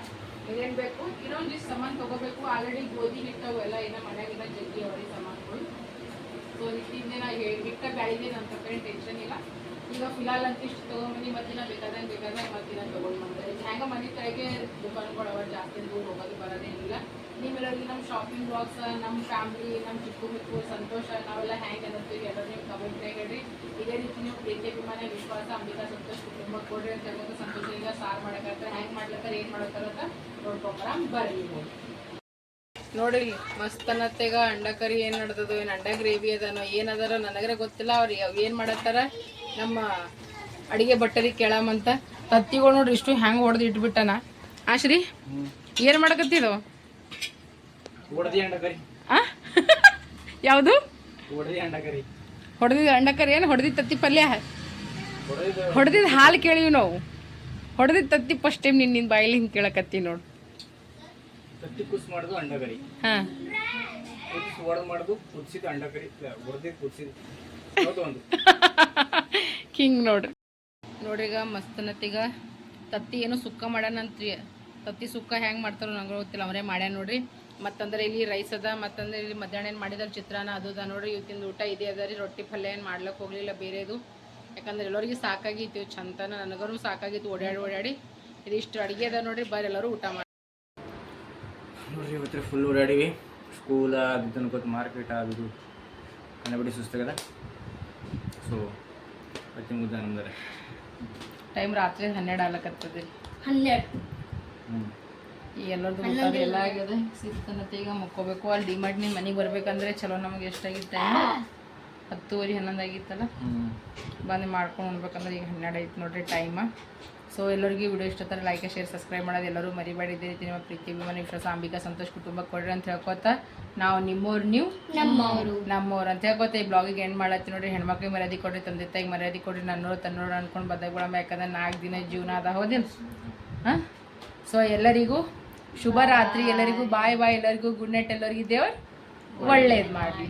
ಏನೇನು ಬೇಕು? ಇನ್ನೊಂದಿಷ್ಟು ಸಾಮಾನು ತೊಗೋಬೇಕು. ಆಲ್ರೆಡಿ ಗೋಧಿ ಹಿಟ್ಟವು ಎಲ್ಲ ಏನೋ ಮನೆಯಾಗಿನ ಜಗ್ಗಿ ಅವರಿ ಸಾಮಾನುಗಳು. ಸೊ ಹಿಟ್ಟಿಂದ ನಾ ಹೇಳಿ ಹಿಟ್ಟ ಬ್ಯಾಳಿಗೆ ನನ್ನ ಕಡೆ ಟೆನ್ಷನ್ ಇಲ್ಲ. ಈಗ ಫಿಲಾಲ್ ಅಂತ ಇಷ್ಟು ತೊಗೊಂಬಂದು ಮತ್ತಿನ ಬೇಕಾದಂಗೆ ಬೇಕಾದಂಗೆ ಮತ್ತಿನ ತೊಗೊಂಡು ಬಂದ್ರೆ ಹ್ಯಾಂಗ ಮನೆ ಕಡೆಗೆ ದುಕಾನುಗಳು ಅವ ಜಾಸ್ತಿ, ದೂರ ಹೋಗೋದು ಬರೋದೇನಿಲ್ಲ ನಿಮ್ಮೆಲ್ಲರಿಗೆ ನಮ್ಮ ಶಾಪಿಂಗ್ ಬಾಕ್ಸ್ ನಮ್ಮ ಫ್ಯಾಮಿಲಿ ನಮ್ಮ ಚಿಕ್ಕು ಮಿಕ್ಕು ಸಂತೋಷ, ನಾವೆಲ್ಲ ಹ್ಯಾಂಗೆ ಅನ್ನತ್ತೀವಿ ಎಲ್ಲರೂ ನೀವು ಕಮೆಂಟ್ ಹೇಳ್ರಿ. ಇದೇ ರೀತಿ ನೀವು ಪ್ರೀತಿ, ಅಭಿಮಾನ, ವಿಶ್ವಾಸ ಅಂಬಿಕಾ ಸಂತೋಷ, ಕುಟುಂಬ, ಕೊಡ್ರಿ ಅಂತ ಸಂತೋಷ ಇಲ್ಲ ಸಾರು ಮಾಡಕತ್ತ ಹ್ಯಾಂಗ್ ಮಾಡ್ಲತ್ತಾರ ಏನು ಮಾಡತ್ತಾರ ಅಂತ ನೋಡ್ಕೊಂಬರ, ಬರ್ರಿ. ನೋಡಿ ಮಸ್ತ್ ಅನ್ನತ್ತೆಗ ಅಂಡ ಕರಿ ಏನು ನಡ್ದದು, ಏನು ಅಂಡ ಗ್ರೇವಿ ಅದನೋ ಏನದಾರ ನನಗರೆ ಗೊತ್ತಿಲ್ಲ. ಅವ್ರು ಏನು ಮಾಡತ್ತಾರ? ನಮ್ಮ ಅಡಿಗೆ ಬಟ್ಟರಿ ಕೇಳಮಂತ ತತ್ತಿಗಳು ನೋಡ್ರಿ ಇಷ್ಟು ಹ್ಯಾಂಗ್ ಹೊಡೆದು ಇಟ್ಬಿಟ್ಟನ. ಆಶ್ರೀ ಶ್ರೀ, ಏನು ಆ ಯಾವುದು? ಹೊಡೆದಿದ್ದು ಅಂಡ ಕರಿ. ಅಂಡಕರಿ ಏನು? ಹೊಡೆದಿದ್ದು ತತ್ತಿ ಪಲ್ಯ? ಹೊಡೆದಿದ್ದು ಹಾಲು ಕೇಳಿವಿ ನಾವು. ಹೊಡೆದಿದ್ದು ತತ್ತಿ ಫಸ್ಟ್ ಟೈಮ್ ನಿನ್ನ ನಿನ್ನ ಬಾಯಲ್ಲಿ ಹಿಂಗೆ ಕೇಳಕತ್ತಿ ನೋಡು. ತತ್ತಿ ಕುಸ್ ಮಾಡುದು ಅಂಡ ಕರಿ. ಹಾಂ. ಮಾಡುದು ಕುದಿಸಿದ ಕುದಿಸಿದ. ಒಂದು. ಹಿಂಗೆ ನೋಡ್ರಿ ನೋಡ್ರಿಗ ಮಸ್ತನತ್ತಿಗ ತತ್ತಿ ಏನು ಸುಕ್ಕ ಮಾಡ್ಯಾನಂತ್ರಿ ತತ್ತಿ ಸುಕ್ಕ ಹೆಂಗೆ ಮಾಡ್ತಾರೋ ನಂಗೆ ಗೊತ್ತಿಲ್ಲ ಅವರೇ ಮಾಡ್ಯಾನ ನೋಡ್ರಿ. ಮತ್ತಂದ್ರೆ ಇಲ್ಲಿ ರೈಸ್ ಅದ ಮತ್ತಂದ್ರೆ ಇಲ್ಲಿ ಮಧ್ಯಾಹ್ನ ಏನು ಮಾಡಿದಾರೆ? ಚಿತ್ರಾನ್ನ ಅದು ಅದ ನೋಡ್ರಿ ಇವತ್ತಿನ ಊಟ ಇದೆ ಅದ ರೀ. ರೊಟ್ಟಿ ಪಲ್ಯ ಏನು ಮಾಡ್ಲಿಕ್ಕೆ ಹೋಗಲಿಲ್ಲ ಬೇರೆದು. ಯಾಕಂದ್ರೆ ಎಲ್ಲರಿಗೆ ಸಾಕಾಗಿತ್ತು ಇವು ಚಂತನ ನನಗೂ ಸಾಕಾಗಿತ್ತು ಓಡಾಡಿ ಓಡಾಡಿ ಇದಿಷ್ಟು ಅಡುಗೆ ಅದ ನೋಡ್ರಿ ಬರ್ರಿ ಎಲ್ಲರೂ ಊಟ ಮಾಡಿ ನೋಡ್ರಿ ಇವತ್ತು ಫುಲ್ ಓಡಾಡಿವಿ ಸ್ಕೂಲ ಅದನ್ನು ಅನ್ಕೋತ ಮಾರ್ಕೆಟ್ ಅದು ಕನ್ನಬಿಡಿ ಸುಸ್ತಾಗದ. ಸೊ ಅತಿ ಮುದ್ದೆ ಅಂದರೆ ಟೈಮ್ ರಾತ್ರಿ ಹನ್ನೆರಡು ಆಗ್ಲಕತ್ತದ ಹನ್ನೆರಡು. ಹ್ಞೂ ಈ ಎಲ್ಲರದ್ದು ಊಟ ಎಲ್ಲ ಆಗ್ಯದ ಸಿಕ್ತನತ್ತೆ ಈಗ ಮುಕ್ಕೋಬೇಕು. ಅಲ್ಲಿ ಡಿಮಾರ್ಟ್ ನಿಮ್ಮ ಮನೆಗೆ ಬರ್ಬೇಕಂದ್ರೆ ಚಲೋ ನಮಗೆ ಎಷ್ಟಾಗಿತ್ತು ಟೈಮ್? ಹತ್ತುವರೆ ಹನ್ನೊಂದು ಆಗಿತ್ತಲ್ಲ ಬಂದು ಮಾಡ್ಕೊಂಡು ಉಣ್ಬೇಕಂದ್ರೆ ಈಗ ಹನ್ನೆರಡು ಐತೆ ನೋಡ್ರಿ ಟೈಮ. ಸೊ ಎಲ್ಲರಿಗೂ ವಿಡಿಯೋ ಇಷ್ಟ ಥರ ಲೈಕ್ ಶೇರ್ ಸಬ್ಸ್ಕ್ರೈಬ್ ಮಾಡೋದು ಎಲ್ಲರೂ ಮರಿಬೇಡಿ. ಇದೇ ರೀತಿ ನಿಮ್ಮ ಪ್ರೀತಿ ಅಭಿಮಾನಿ ವಿಶ್ವಾಸ ಅಂಬಿಕಾ ಸಂತೋಷ್ ಕುಟುಂಬ ಕೊಡ್ರಿ ಅಂತ ಹೇಳ್ಕೊತ ನಾವು ನಿಮ್ಮವ್ರು ನೀವು ನಮ್ಮವರು. ನಮ್ಮವ್ರು ಅಂತ ಹೇಳ್ಕೊತ ಈ ಬ್ಲಾಗಿಗೆ ಎಂಡ್ ಮಾಡತ್ತಿ ನೋಡ್ರಿ. ಹೆಣ್ಮಕ್ಳಿಗೆ ಮರ್ಯಾದೆ ಕೊಡ್ರಿ ತಂದೆ ತಾಯಿಗೆ ಮರ್ಯಾದೆ ಕೊಡ್ರಿ ನನ್ನೂರು ತನ್ನೂರು ಅನ್ಕೊಂಡು ಬದ್ದಾಗ್ಬಿಡಮ್ಮ ಯಾಕಂದ್ರೆ ನಾಲ್ಕು ದಿನ ಜೀವನ ಅದ ಹೋದಿಲ್ಲ ಹಾಂ? ಸೊ ಎಲ್ಲರಿಗೂ ಶುಭ ರಾತ್ರಿ ಎಲ್ಲರಿಗೂ ಬಾಯ್ ಬಾಯ್ ಎಲ್ಲರಿಗೂ ಗುಡ್ ನೈಟ್ ಎಲ್ಲರಿಗೂ ದೇವ್ರು ಒಳ್ಳೇದು ಮಾಡಲಿ.